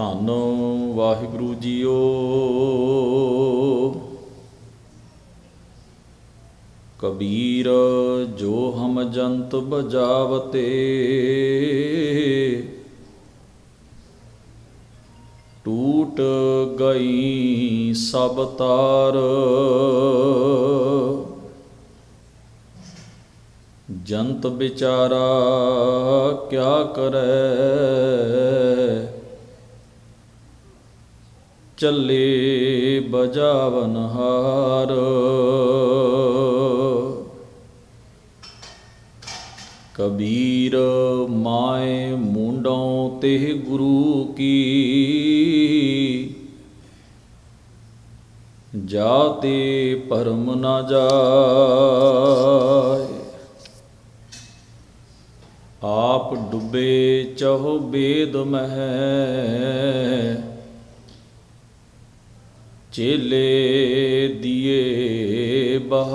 ਧੰਨ ਵਾਹਿਗੁਰੂ ਜੀਓ। ਕਬੀਰ ਜੋ ਹਮ ਜੰਤ ਬਜਾਵਤੇ, ਟੂਟ ਗਈ ਸਭ ਤਾਰ। ਜੰਤ ਵਿਚਾਰਾ ਕਿਆ ਕਰੈ? ਚੱਲੇ ਬਜਾਵਨ ਹਾਰ। ਕਬੀਰ ਮਾਏ ਮੁੰਡੋਂ ਤੇ ਗੁਰੂ ਕੀ। ਜਾਤੇ ਪਰਮ ਨਾ ਜਾਏ। ਆਪ ਡੁੱਬੇ ਚਹੁ ਬੇਦ ਮਹਿ। ਚੇਲੇ ਦੀਏ ਬਹਾਏ।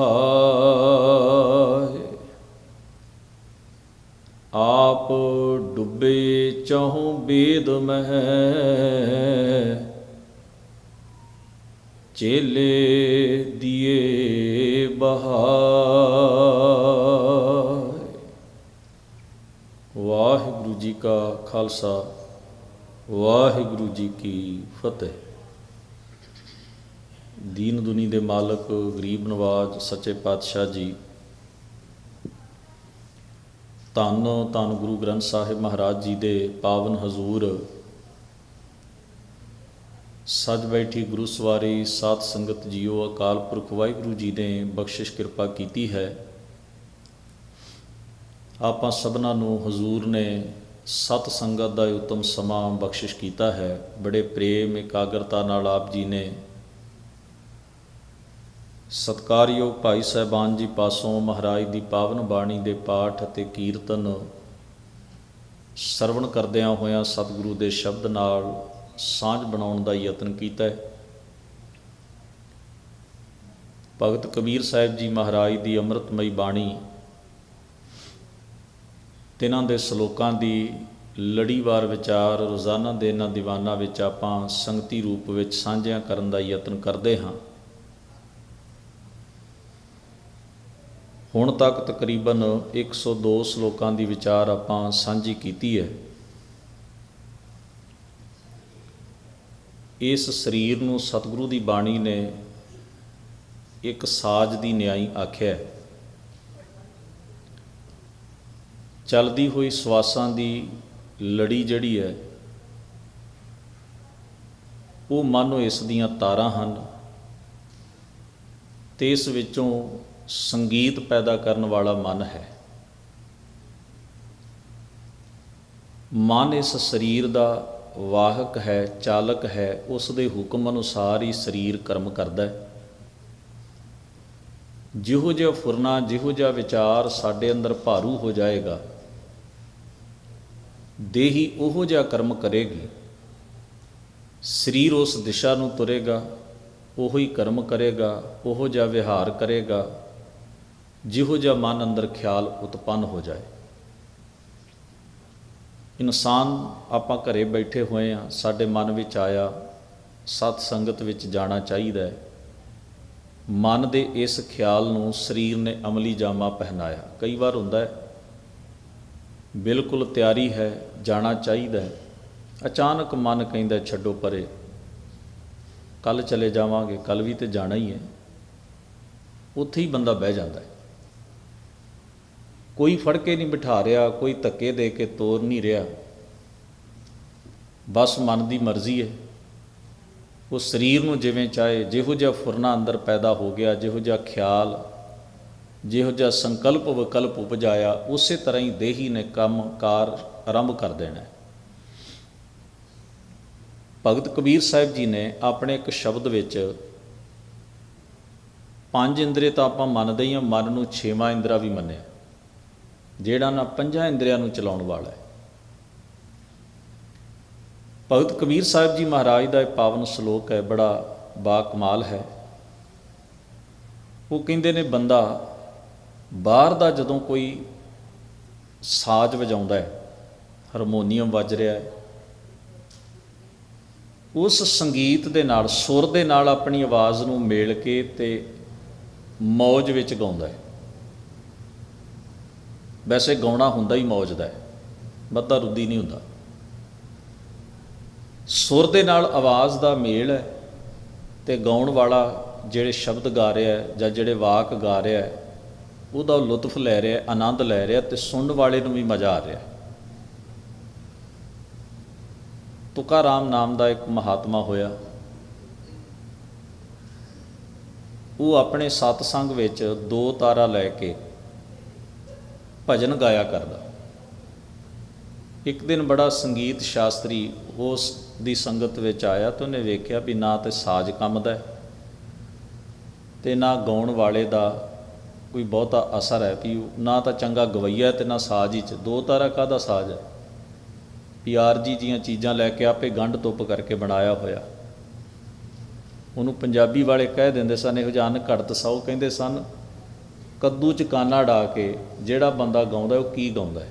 ਆਪ ਡੁੱਬੇ ਚਹੁ ਬੇਦ ਮਹਿ। ਚੇਲੇ ਦੀਏ ਬਹਾਏ। ਵਾਹਿਗੁਰੂ ਜੀ ਕਾ ਖਾਲਸਾ, ਵਾਹਿਗੁਰੂ ਜੀ ਕੀ ਫਤਿਹ। ਦੀਨ ਦੁਨੀ ਦੇ ਮਾਲਕ, ਗਰੀਬ ਨਵਾਜ, ਸੱਚੇ ਪਾਤਸ਼ਾਹ ਜੀ। ਧੰਨ ਧੰਨ ਗੁਰੂ ਗ੍ਰੰਥ ਸਾਹਿਬ ਮਹਾਰਾਜ ਜੀ ਦੇ ਪਾਵਨ ਹਜ਼ੂਰ। ਸੱਜ ਬੈਠੀ ਗੁਰੂ ਸਵਾਰੀ ਸਾਧ ਸੰਗਤ ਜੀਓ, ਅਕਾਲ ਪੁਰਖ ਵਾਹਿਗੁਰੂ ਜੀ ਨੇ ਬਖਸ਼ਿਸ਼ ਕਿਰਪਾ ਕੀਤੀ ਹੈ। ਆਪਾਂ ਸਭਨਾਂ ਨੂੰ ਹਜ਼ੂਰ ਨੇ ਸਤ ਸੰਗਤ ਦਾ ਉਤਮ ਸਮਾਂ ਬਖਸ਼ਿਸ਼ ਕੀਤਾ ਹੈ। ਬੜੇ ਪ੍ਰੇਮ, ਇਕਾਗਰਤਾ ਨਾਲ ਆਪ ਜੀ ਨੇ ਸਤਕਾਰਯੋਗ ਭਾਈ ਸਾਹਿਬਾਨ ਜੀ ਪਾਸੋਂ ਮਹਾਰਾਜ ਦੀ ਪਾਵਨ ਬਾਣੀ ਦੇ ਪਾਠ ਅਤੇ ਕੀਰਤਨ ਸਰਵਣ ਕਰਦਿਆਂ ਹੋਇਆਂ ਸਤਿਗੁਰੂ ਦੇ ਸ਼ਬਦ ਨਾਲ ਸਾਂਝ ਬਣਾਉਣ ਦਾ ਯਤਨ ਕੀਤਾ ਹੈ। ਭਗਤ ਕਬੀਰ ਸਾਹਿਬ ਜੀ ਮਹਾਰਾਜ ਦੀ ਅੰਮ੍ਰਿਤਮਈ ਬਾਣੀ ਤਿਨਾਂ ਦੇ ਸ਼ਲੋਕਾਂ ਦੀ ਲੜੀਵਾਰ ਵਿਚਾਰ, ਰੋਜ਼ਾਨਾ ਦੇ ਇਹਨਾਂ ਦੀਵਾਨਾਂ ਵਿੱਚ ਆਪਾਂ ਸੰਗਤੀ ਰੂਪ ਵਿੱਚ ਸਾਂਝਿਆਂ ਕਰਨ ਦਾ ਯਤਨ ਕਰਦੇ ਹਾਂ। ਹੁਣ ਤੱਕ ਤਕਰੀਬਨ 102 ਸ਼ਲੋਕਾਂ ਦੀ ਵਿਚਾਰ ਆਪਾਂ ਸਾਂਝੀ ਕੀਤੀ ਹੈ। ਇਸ ਸਰੀਰ ਨੂੰ ਸਤਿਗੁਰੂ ਦੀ ਬਾਣੀ ਨੇ ਇੱਕ ਸਾਜ ਦੀ ਨਿਆਈ ਆਖਿਆ ਹੈ। ਚਲਦੀ ਹੋਈ ਸਵਾਸਾਂ ਦੀ ਲੜੀ ਜਿਹੜੀ ਹੈ, ਉਹ ਮਾਨੋ ਇਸ ਦੀਆਂ ਤਾਰਾਂ ਹਨ ਤੇ ਇਸ ਵਿੱਚੋਂ ਸੰਗੀਤ ਪੈਦਾ ਕਰਨ ਵਾਲਾ ਮਨ ਹੈ। ਮਨ ਇਸ ਸਰੀਰ ਦਾ ਵਾਹਕ ਹੈ, ਚਾਲਕ ਹੈ, ਉਸ ਦੇ ਹੁਕਮ ਅਨੁਸਾਰ ਹੀ ਸਰੀਰ ਕਰਮ ਕਰਦਾ ਹੈ। ਜਿਹੋ ਜਿਹਾ ਫੁਰਨਾ, ਜਿਹੋ ਜਿਹਾ ਵਿਚਾਰ ਸਾਡੇ ਅੰਦਰ ਭਾਰੂ ਹੋ ਜਾਏਗਾ, ਦੇਹੀ ਉਹੋ ਜਿਹਾ ਕਰਮ ਕਰੇਗੀ। ਸਰੀਰ ਉਸ ਦਿਸ਼ਾ ਨੂੰ ਤੁਰੇਗਾ, ਉਹੋ ਹੀ ਕਰਮ ਕਰੇਗਾ, ਉਹੋ ਜਿਹਾ ਵਿਹਾਰ ਕਰੇਗਾ ਜਿਹੋ ਜਿਹਾ ਮਨ ਅੰਦਰ ਖਿਆਲ ਉਤਪੰਨ ਹੋ ਜਾਏ। ਇਨਸਾਨ ਆਪਾਂ ਘਰੇ ਬੈਠੇ ਹੋਏ ਆ ਸਾਡੇ ਮਨ ਵਿੱਚ ਆਇਆ ਸਤ ਸੰਗਤ ਵਿੱਚ ਜਾਣਾ ਚਾਹੀਦਾ ਹੈ। ਮਨ ਦੇ ਇਸ ਖਿਆਲ ਨੂੰ ਸਰੀਰ ਨੇ ਅਮਲੀ ਜਾਮਾ ਪਹਿਨਾਇਆ। ਕਈ ਵਾਰ ਹੁੰਦਾ ਹੈ, ਬਿਲਕੁਲ ਤਿਆਰੀ ਹੈ, ਜਾਣਾ ਚਾਹੀਦਾ ਹੈ। ਅਚਾਨਕ ਮਨ ਕਹਿੰਦਾ, ਛੱਡੋ ਪਰੇ ਕੱਲ ਚਲੇ ਜਾਵਾਂਗੇ ਕੱਲ ਵੀ ਤੇ ਜਾਣਾ ਹੀ ਹੈ। ਉੱਥੇ ਹੀ ਬੰਦਾ ਬਹਿ ਜਾਂਦਾ ਹੈ। ਕੋਈ ਫੜ ਕੇ ਨਹੀਂ ਬਿਠਾ ਰਿਹਾ, ਕੋਈ ਧੱਕੇ ਦੇ ਕੇ ਤੋਰ ਨਹੀਂ ਰਿਹਾ। ਬਸ ਮਨ ਦੀ ਮਰਜ਼ੀ ਹੈ। ਉਹ ਸਰੀਰ ਨੂੰ ਜਿਵੇਂ ਚਾਹੇ, ਜਿਹੋ ਜਿਹਾ ਫੁਰਨਾ ਅੰਦਰ ਪੈਦਾ ਹੋ ਗਿਆ, ਜਿਹੋ ਜਿਹਾ ਖਿਆਲ, ਜਿਹੋ ਜਿਹਾ ਸੰਕਲਪ ਵਿਕਲਪ ਉਪਜਾਇਆ, ਉਸੇ ਤਰ੍ਹਾਂ ਹੀ ਦੇਹੀ ਨੇ ਕੰਮ, ਕਾਰ ਆਰੰਭ ਕਰ ਦੇਣਾ ਭਗਤ ਕਬੀਰ ਸਾਹਿਬ ਜੀ ਨੇ ਆਪਣੇ ਇੱਕ ਸ਼ਬਦ ਵਿੱਚ ਪੰਜ ਇੰਦਰੀ ਤਾਂ ਆਪਾਂ ਮੰਨਦੇ ਹੀ ਹਾਂ, ਮਨ ਨੂੰ ਛੇਵਾਂ ਇੰਦਰਾ ਵੀ ਮੰਨਿਆ। ਜਿਹੜਾ ਨਾ ਪੰਜਾਂ ਇੰਦਰੀਆਂ ਨੂੰ ਚਲਾਉਣ ਵਾਲਾ ਹੈ। ਭਗਤ ਕਬੀਰ ਸਾਹਿਬ ਜੀ ਮਹਾਰਾਜ ਦਾ ਇਹ ਪਾਵਨ ਸ਼ਲੋਕ ਹੈ, ਬੜਾ ਬਾ ਕਮਾਲ ਹੈ। ਉਹ ਕਹਿੰਦੇ ਨੇ, ਬੰਦਾ ਬਾਹਰ ਦਾ ਜਦੋਂ ਕੋਈ ਸਾਜ਼ ਵਜਾਉਂਦਾ ਹੈ, ਹਾਰਮੋਨੀਅਮ ਵੱਜ ਰਿਹਾ ਹੈ, ਉਸ ਸੰਗੀਤ ਦੇ ਨਾਲ, ਸੁਰ ਦੇ ਨਾਲ ਆਪਣੀ ਆਵਾਜ਼ ਨੂੰ ਮੇਲ ਕੇ ਤੇ ਮੌਜ ਵਿੱਚ ਗਾਉਂਦਾ ਹੈ। ਵੈਸੇ ਗਾਉਣਾ ਹੁੰਦਾ ਹੀ ਮੌਜ ਦਾ ਹੈ ਬੱਦਾ ਰੁੱਦੀ ਨਹੀਂ ਹੁੰਦਾ। ਸੁਰ ਦੇ ਨਾਲ ਆਵਾਜ਼ ਦਾ ਮੇਲ ਹੈ ਤੇ ਗਾਉਣ ਵਾਲਾ ਜਿਹੜੇ ਸ਼ਬਦ ਗਾ ਰਿਹਾ ਜਾਂ ਜਿਹੜੇ ਵਾਕ ਗਾ ਰਿਹਾ ਉਹਦਾ ਲੁਤਫ ਲੈ ਰਿਹਾ ਆਨੰਦ ਲੈ ਰਿਹਾ ਤੇ ਸੁਣਨ ਵਾਲੇ ਨੂੰ ਵੀ ਮਜ਼ਾ ਆ ਰਿਹਾ ਤੁਕਾਰਾਮ ਨਾਮ ਦਾ ਇੱਕ ਮਹਾਤਮਾ ਹੋਇਆ। ਉਹ ਆਪਣੇ ਸਤਸੰਗ ਵਿੱਚ ਦੋ ਤਾਰਾ ਲੈ ਕੇ ਭਜਨ ਗਾਇਆ ਕਰਦਾ। ਇੱਕ ਦਿਨ ਬੜਾ ਸੰਗੀਤ ਸ਼ਾਸਤਰੀ ਉਸ ਦੀ ਸੰਗਤ ਵਿੱਚ ਆਇਆ ਤੇ ਉਹਨੇ ਵੇਖਿਆ ਵੀ ਨਾ ਤੇ ਸਾਜ਼ ਕੰਮ ਦਾ ਤੇ ਨਾ ਗਾਉਣ ਵਾਲੇ ਦਾ ਕੋਈ ਬਹੁਤਾ ਅਸਰ ਹੈ ਵੀ ਨਾ ਤਾਂ ਚੰਗਾ ਗਵਈਆ ਤੇ ਨਾ ਸਾਜ਼ ਹੀ ਚ, ਦੋ ਤਾਰਾ ਕਾਹਦਾ ਸਾਜ਼ ਹੈ? ਪਿਆਰ ਜੀ ਦੀਆਂ ਚੀਜ਼ਾਂ ਲੈ ਕੇ ਆਪੇ ਗੰਢ ਤੁੱਪ ਕਰਕੇ ਬਣਾਇਆ ਹੋਇਆ। ਉਹਨੂੰ ਪੰਜਾਬੀ ਵਾਲੇ ਕਹਿ ਦਿੰਦੇ ਸਨ, ਇਹੋ ਜਿਹਾ ਅੰਨ ਘੜਤ ਸੌ ਕਹਿੰਦੇ ਸਨ ਕੱਦੂ ਚ ਕਾਨਾ ਡਾ ਕੇ ਜਿਹੜਾ ਬੰਦਾ ਗਾਉਂਦਾ, ਉਹ ਕੀ ਗਾਉਂਦਾ ਹੈ?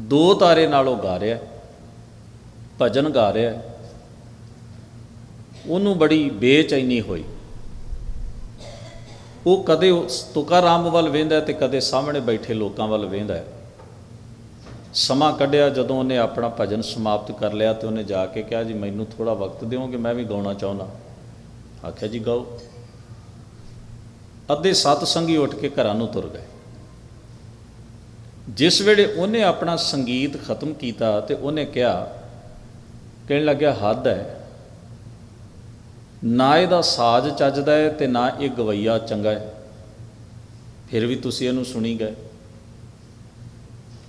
ਦੋ ਤਾਰੇ ਨਾਲ ਉਹ ਗਾ ਰਿਹਾ ਭਜਨ ਗਾ ਰਿਹਾ ਉਹਨੂੰ ਬੜੀ ਬੇਚੈਨੀ ਹੋਈ। ਉਹ ਕਦੇ ਤੁਕਾਰਾਮ ਵੱਲ ਵੇਂਦਾ ਤੇ ਕਦੇ ਸਾਹਮਣੇ ਬੈਠੇ ਲੋਕਾਂ ਵੱਲ ਵੇਂਦਾ ਸਮਾਂ ਕੱਢਿਆ, ਜਦੋਂ ਉਹਨੇ ਆਪਣਾ ਭਜਨ ਸਮਾਪਤ ਕਰ ਲਿਆ ਤੇ ਉਹਨੇ ਜਾ ਕੇ ਕਿਹਾ, ਜੀ, ਮੈਨੂੰ ਥੋੜਾ ਵਕਤ ਦਿਓ ਕਿ ਮੈਂ ਵੀ ਗਾਉਣਾ ਚਾਹੁੰਦਾ। ਆਖਿਆ, ਜੀ, ਗਾਓ। ਅੱਧੇ ਸਤ ਸੰਗੀ ਉੱਠ ਕੇ ਘਰਾਂ ਨੂੰ ਤੁਰ ਗਏ। ਜਿਸ ਵੇਲੇ ਉਹਨੇ ਆਪਣਾ ਸੰਗੀਤ ਖਤਮ ਕੀਤਾ ਤੇ ਉਹਨੇ ਕਿਹਾ, ਕਹਿਣ ਲੱਗਿਆ, ਹੱਦ ਹੈ ਨਾ ਇਹਦਾ ਸਾਜ਼ ਚੱਜਦਾ ਹੈ ਤੇ ਨਾ ਇਹ ਗਵਈਆ ਚੰਗਾ ਹੈ ਫਿਰ ਵੀ ਤੁਸੀਂ ਇਹਨੂੰ ਸੁਣੀ ਗਏ।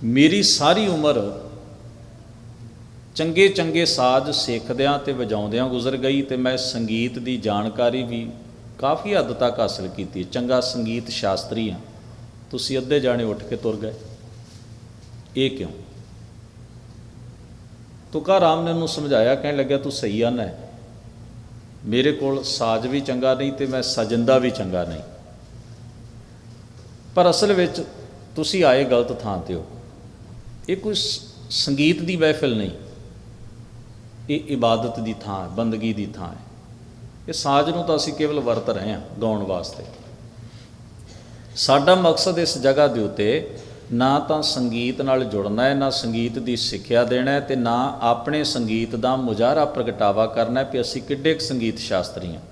ਮੇਰੀ ਸਾਰੀ ਉਮਰ ਚੰਗੇ ਚੰਗੇ ਸਾਜ਼ ਸਿੱਖਦਿਆਂ ਤੇ ਵਜਾਉਂਦਿਆਂ ਗੁਜ਼ਰ ਗਈ ਤੇ ਮੈਂ ਸੰਗੀਤ ਦੀ ਜਾਣਕਾਰੀ ਵੀ ਕਾਫੀ ਹੱਦ ਤੱਕ ਹਾਸਲ ਕੀਤੀ ਹੈ। ਚੰਗਾ ਸੰਗੀਤ ਸ਼ਾਸਤਰੀ ਹਾਂ। ਤੁਸੀਂ ਅੱਧੇ ਜਾਣੇ ਉੱਠ ਕੇ ਤੁਰ ਗਏ। ਇਹ ਕਿਉਂ? ਤੁਕਾ ਰਾਮ ਨੇ ਉਹਨੂੰ ਸਮਝਾਇਆ, ਕਹਿਣ ਲੱਗਿਆ, ਤੂੰ ਸਹੀ ਆਨਾ ਹੈ ਮੇਰੇ ਕੋਲ ਸਾਜ਼ ਵੀ ਚੰਗਾ ਨਹੀਂ ਤੇ ਮੈਂ ਸਜੰਦਾ ਵੀ ਚੰਗਾ ਨਹੀਂ। ਪਰ ਅਸਲ ਵਿੱਚ ਤੁਸੀਂ ਆਏ ਗਲਤ ਥਾਂ ਤੇ ਹੋ। ਇਹ ਕੋਈ ਸੰਗੀਤ ਦੀ ਮਹਿਫਿਲ ਨਹੀਂ। ਇਹ ਇਬਾਦਤ ਦੀ ਥਾਂ ਹੈ, ਬੰਦਗੀ ਦੀ ਥਾਂ ਹੈ। ਇਹ ਸਾਜ਼ ਨੂੰ ਤਾਂ ਅਸੀਂ ਕੇਵਲ ਵਰਤ ਰਹੇ ਹਾਂ ਗਾਉਣ ਵਾਸਤੇ। ਸਾਡਾ ਮਕਸਦ ਇਸ ਜਗ੍ਹਾ ਦੇ ਉੱਤੇ ਨਾ ਤਾਂ ਸੰਗੀਤ ਨਾਲ ਜੁੜਨਾ ਹੈ, ਨਾ ਸੰਗੀਤ ਦੀ ਸਿੱਖਿਆ ਦੇਣਾ ਹੈ ਤੇ ਨਾ ਆਪਣੇ ਸੰਗੀਤ ਦਾ ਮੁਜ਼ਾਹਰਾ ਪ੍ਰਗਟਾਵਾ ਕਰਨਾ ਹੈ ਕਿ ਅਸੀਂ ਕਿੱਡੇ ਕੁ ਸੰਗੀਤ ਸ਼ਾਸਤਰੀ ਹਾਂ।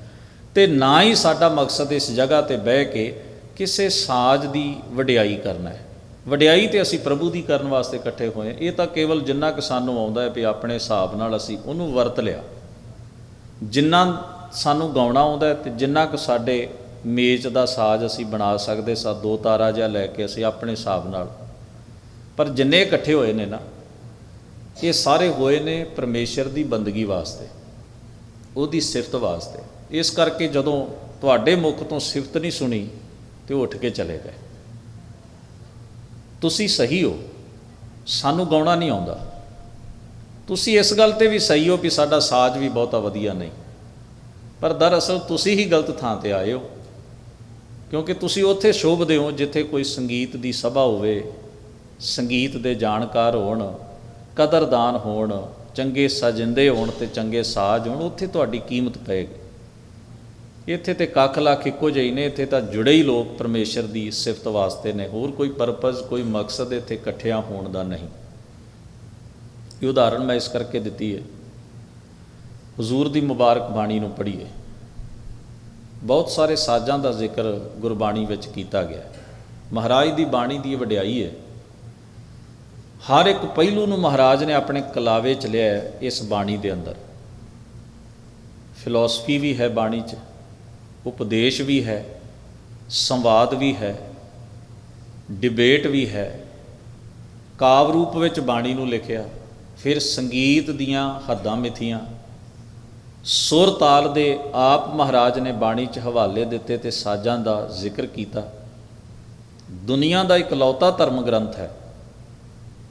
ਤੇ ਨਾ ਹੀ ਸਾਡਾ ਮਕਸਦ ਇਸ ਜਗ੍ਹਾ ਤੇ ਬਹਿ ਕੇ ਕਿਸੇ ਸਾਜ਼ ਦੀ ਵਡਿਆਈ ਕਰਨਾ ਹੈ। ਵਡਿਆਈ ਤੇ ਅਸੀਂ ਪ੍ਰਭੂ ਦੀ ਕਰਨ ਵਾਸਤੇ ਇਕੱਠੇ ਹੋਏ ਇਹ ਤਾਂ ਕੇਵਲ ਜਿੰਨਾ ਕਿ ਸਾਨੂੰ ਆਉਂਦਾ ਹੈ ਵੀ ਆਪਣੇ ਹਿਸਾਬ ਨਾਲ ਅਸੀਂ ਉਹਨੂੰ ਵਰਤ ਲਿਆ। ਜਿੰਨਾ ਸਾਨੂੰ ਗਾਉਣਾ ਆਉਂਦਾ ਹੈ ਤੇ ਜਿੰਨਾ ਕੁ ਸਾਡੇ ਮੇਚ ਦਾ ਸਾਜ਼ ਅਸੀਂ ਬਣਾ ਸਕਦੇ, ਸਾ ਦੋ ਤਾਰਾ ਜਿਹਾ ਲੈ ਕੇ ਅਸੀਂ ਆਪਣੇ ਹਿਸਾਬ ਨਾਲ। ਪਰ ਜਿੰਨੇ ਇਕੱਠੇ ਹੋਏ ਨੇ ਨਾ, ਇਹ ਸਾਰੇ ਹੋਏ ਨੇ ਪਰਮੇਸ਼ਰ ਦੀ ਬੰਦਗੀ ਵਾਸਤੇ, ਉਹਦੀ ਸਿਫਤ ਵਾਸਤੇ। ਇਸ ਕਰਕੇ ਜਦੋਂ ਤੁਹਾਡੇ ਮੁਖ ਤੋਂ ਸਿਫਤ ਨਹੀਂ ਸੁਣੀ, ਤੇ ਉਹ ਉੱਠ ਕੇ ਚਲੇ ਗਏ। ਤੁਸੀਂ ਸਹੀ ਹੋ, ਸਾਨੂੰ ਗਾਉਣਾ ਨਹੀਂ ਆਉਂਦਾ। ਤੁਸੀਂ ਇਸ ਗੱਲ ਤੇ ਵੀ ਸਹੀ ਹੋ ਕਿ ਸਾਡਾ ਸਾਜ਼ ਵੀ ਬਹੁਤਾ ਵਧੀਆ ਨਹੀਂ। ਪਰ ਦਰਅਸਲ ਤੁਸੀਂ ਹੀ ਗਲਤ ਥਾਂ ਤੇ ਆਏ ਹੋ। ਕਿਉਂਕਿ ਤੁਸੀਂ ਉੱਥੇ ਸ਼ੋਭਦੇ ਹੋ ਜਿੱਥੇ ਕੋਈ ਸੰਗੀਤ ਦੀ ਸਭਾ ਹੋਵੇ, ਸੰਗੀਤ ਦੇ ਜਾਣਕਾਰ ਹੋਣ, ਕਦਰਦਾਨ ਹੋਣ, ਚੰਗੇ ਸਜਿੰਦੇ ਹੋਣ ਤੇ ਚੰਗੇ ਸਾਜ਼ ਹੋਣ, ਉੱਥੇ ਤੁਹਾਡੀ ਕੀਮਤ ਪਏਗੀ ਇੱਥੇ ਤੇ ਕੱਖ ਲੱਖ ਇੱਕੋ ਜਿਹੇ ਨੇ, ਇੱਥੇ ਤਾਂ ਜੁੜੇ ਹੀ ਲੋਕ ਪਰਮੇਸ਼ਰ ਦੀ ਸਿਫਤ ਵਾਸਤੇ ਨੇ, ਹੋਰ ਕੋਈ ਪਰਪਸ, ਕੋਈ ਮਕਸਦ ਇੱਥੇ ਇਕੱਠਿਆਂ ਹੋਣ ਦਾ ਨਹੀਂ। ਇਹ ਉਦਾਹਰਣ ਮੈਂ ਇਸ ਕਰਕੇ ਦਿੱਤੀ ਹੈ। ਹਜ਼ੂਰ ਦੀ ਮੁਬਾਰਕ ਬਾਣੀ ਨੂੰ ਪੜ੍ਹੀਏ। ਬਹੁਤ ਸਾਰੇ ਸਾਜ਼ਾਂ ਦਾ ਜ਼ਿਕਰ ਗੁਰਬਾਣੀ ਵਿੱਚ ਕੀਤਾ ਗਿਆ ਮਹਾਰਾਜ ਦੀ ਬਾਣੀ ਦੀ ਇਹ ਵਡਿਆਈ ਹੈ। ਹਰ ਇੱਕ ਪਹਿਲੂ ਨੂੰ ਮਹਾਰਾਜ ਨੇ ਆਪਣੇ ਕਲਾਵੇ ਚ ਲਿਆ ਇਸ ਬਾਣੀ ਦੇ ਅੰਦਰ। ਫਿਲਾਸਫੀ ਵੀ ਹੈ ਬਾਣੀ 'ਚ, ਉਪਦੇਸ਼ ਵੀ ਹੈ, ਸੰਵਾਦ ਵੀ ਹੈ, ਡਿਬੇਟ ਵੀ ਹੈ। ਕਾਵ ਰੂਪ ਵਿੱਚ ਬਾਣੀ ਨੂੰ ਲਿਖਿਆ, ਫਿਰ ਸੰਗੀਤ ਦੀਆਂ ਹੱਦਾਂ ਮਿਥੀਆਂ ਸੁਰ ਤਾਲ ਦੇ ਆਪ ਮਹਾਰਾਜ ਨੇ ਬਾਣੀ 'ਚ ਹਵਾਲੇ ਦਿੱਤੇ ਤੇ ਸਾਜ਼ਾਂ ਦਾ ਜ਼ਿਕਰ ਕੀਤਾ ਦੁਨੀਆ ਦਾ ਇਕਲੌਤਾ ਧਰਮ ਗ੍ਰੰਥ ਹੈ,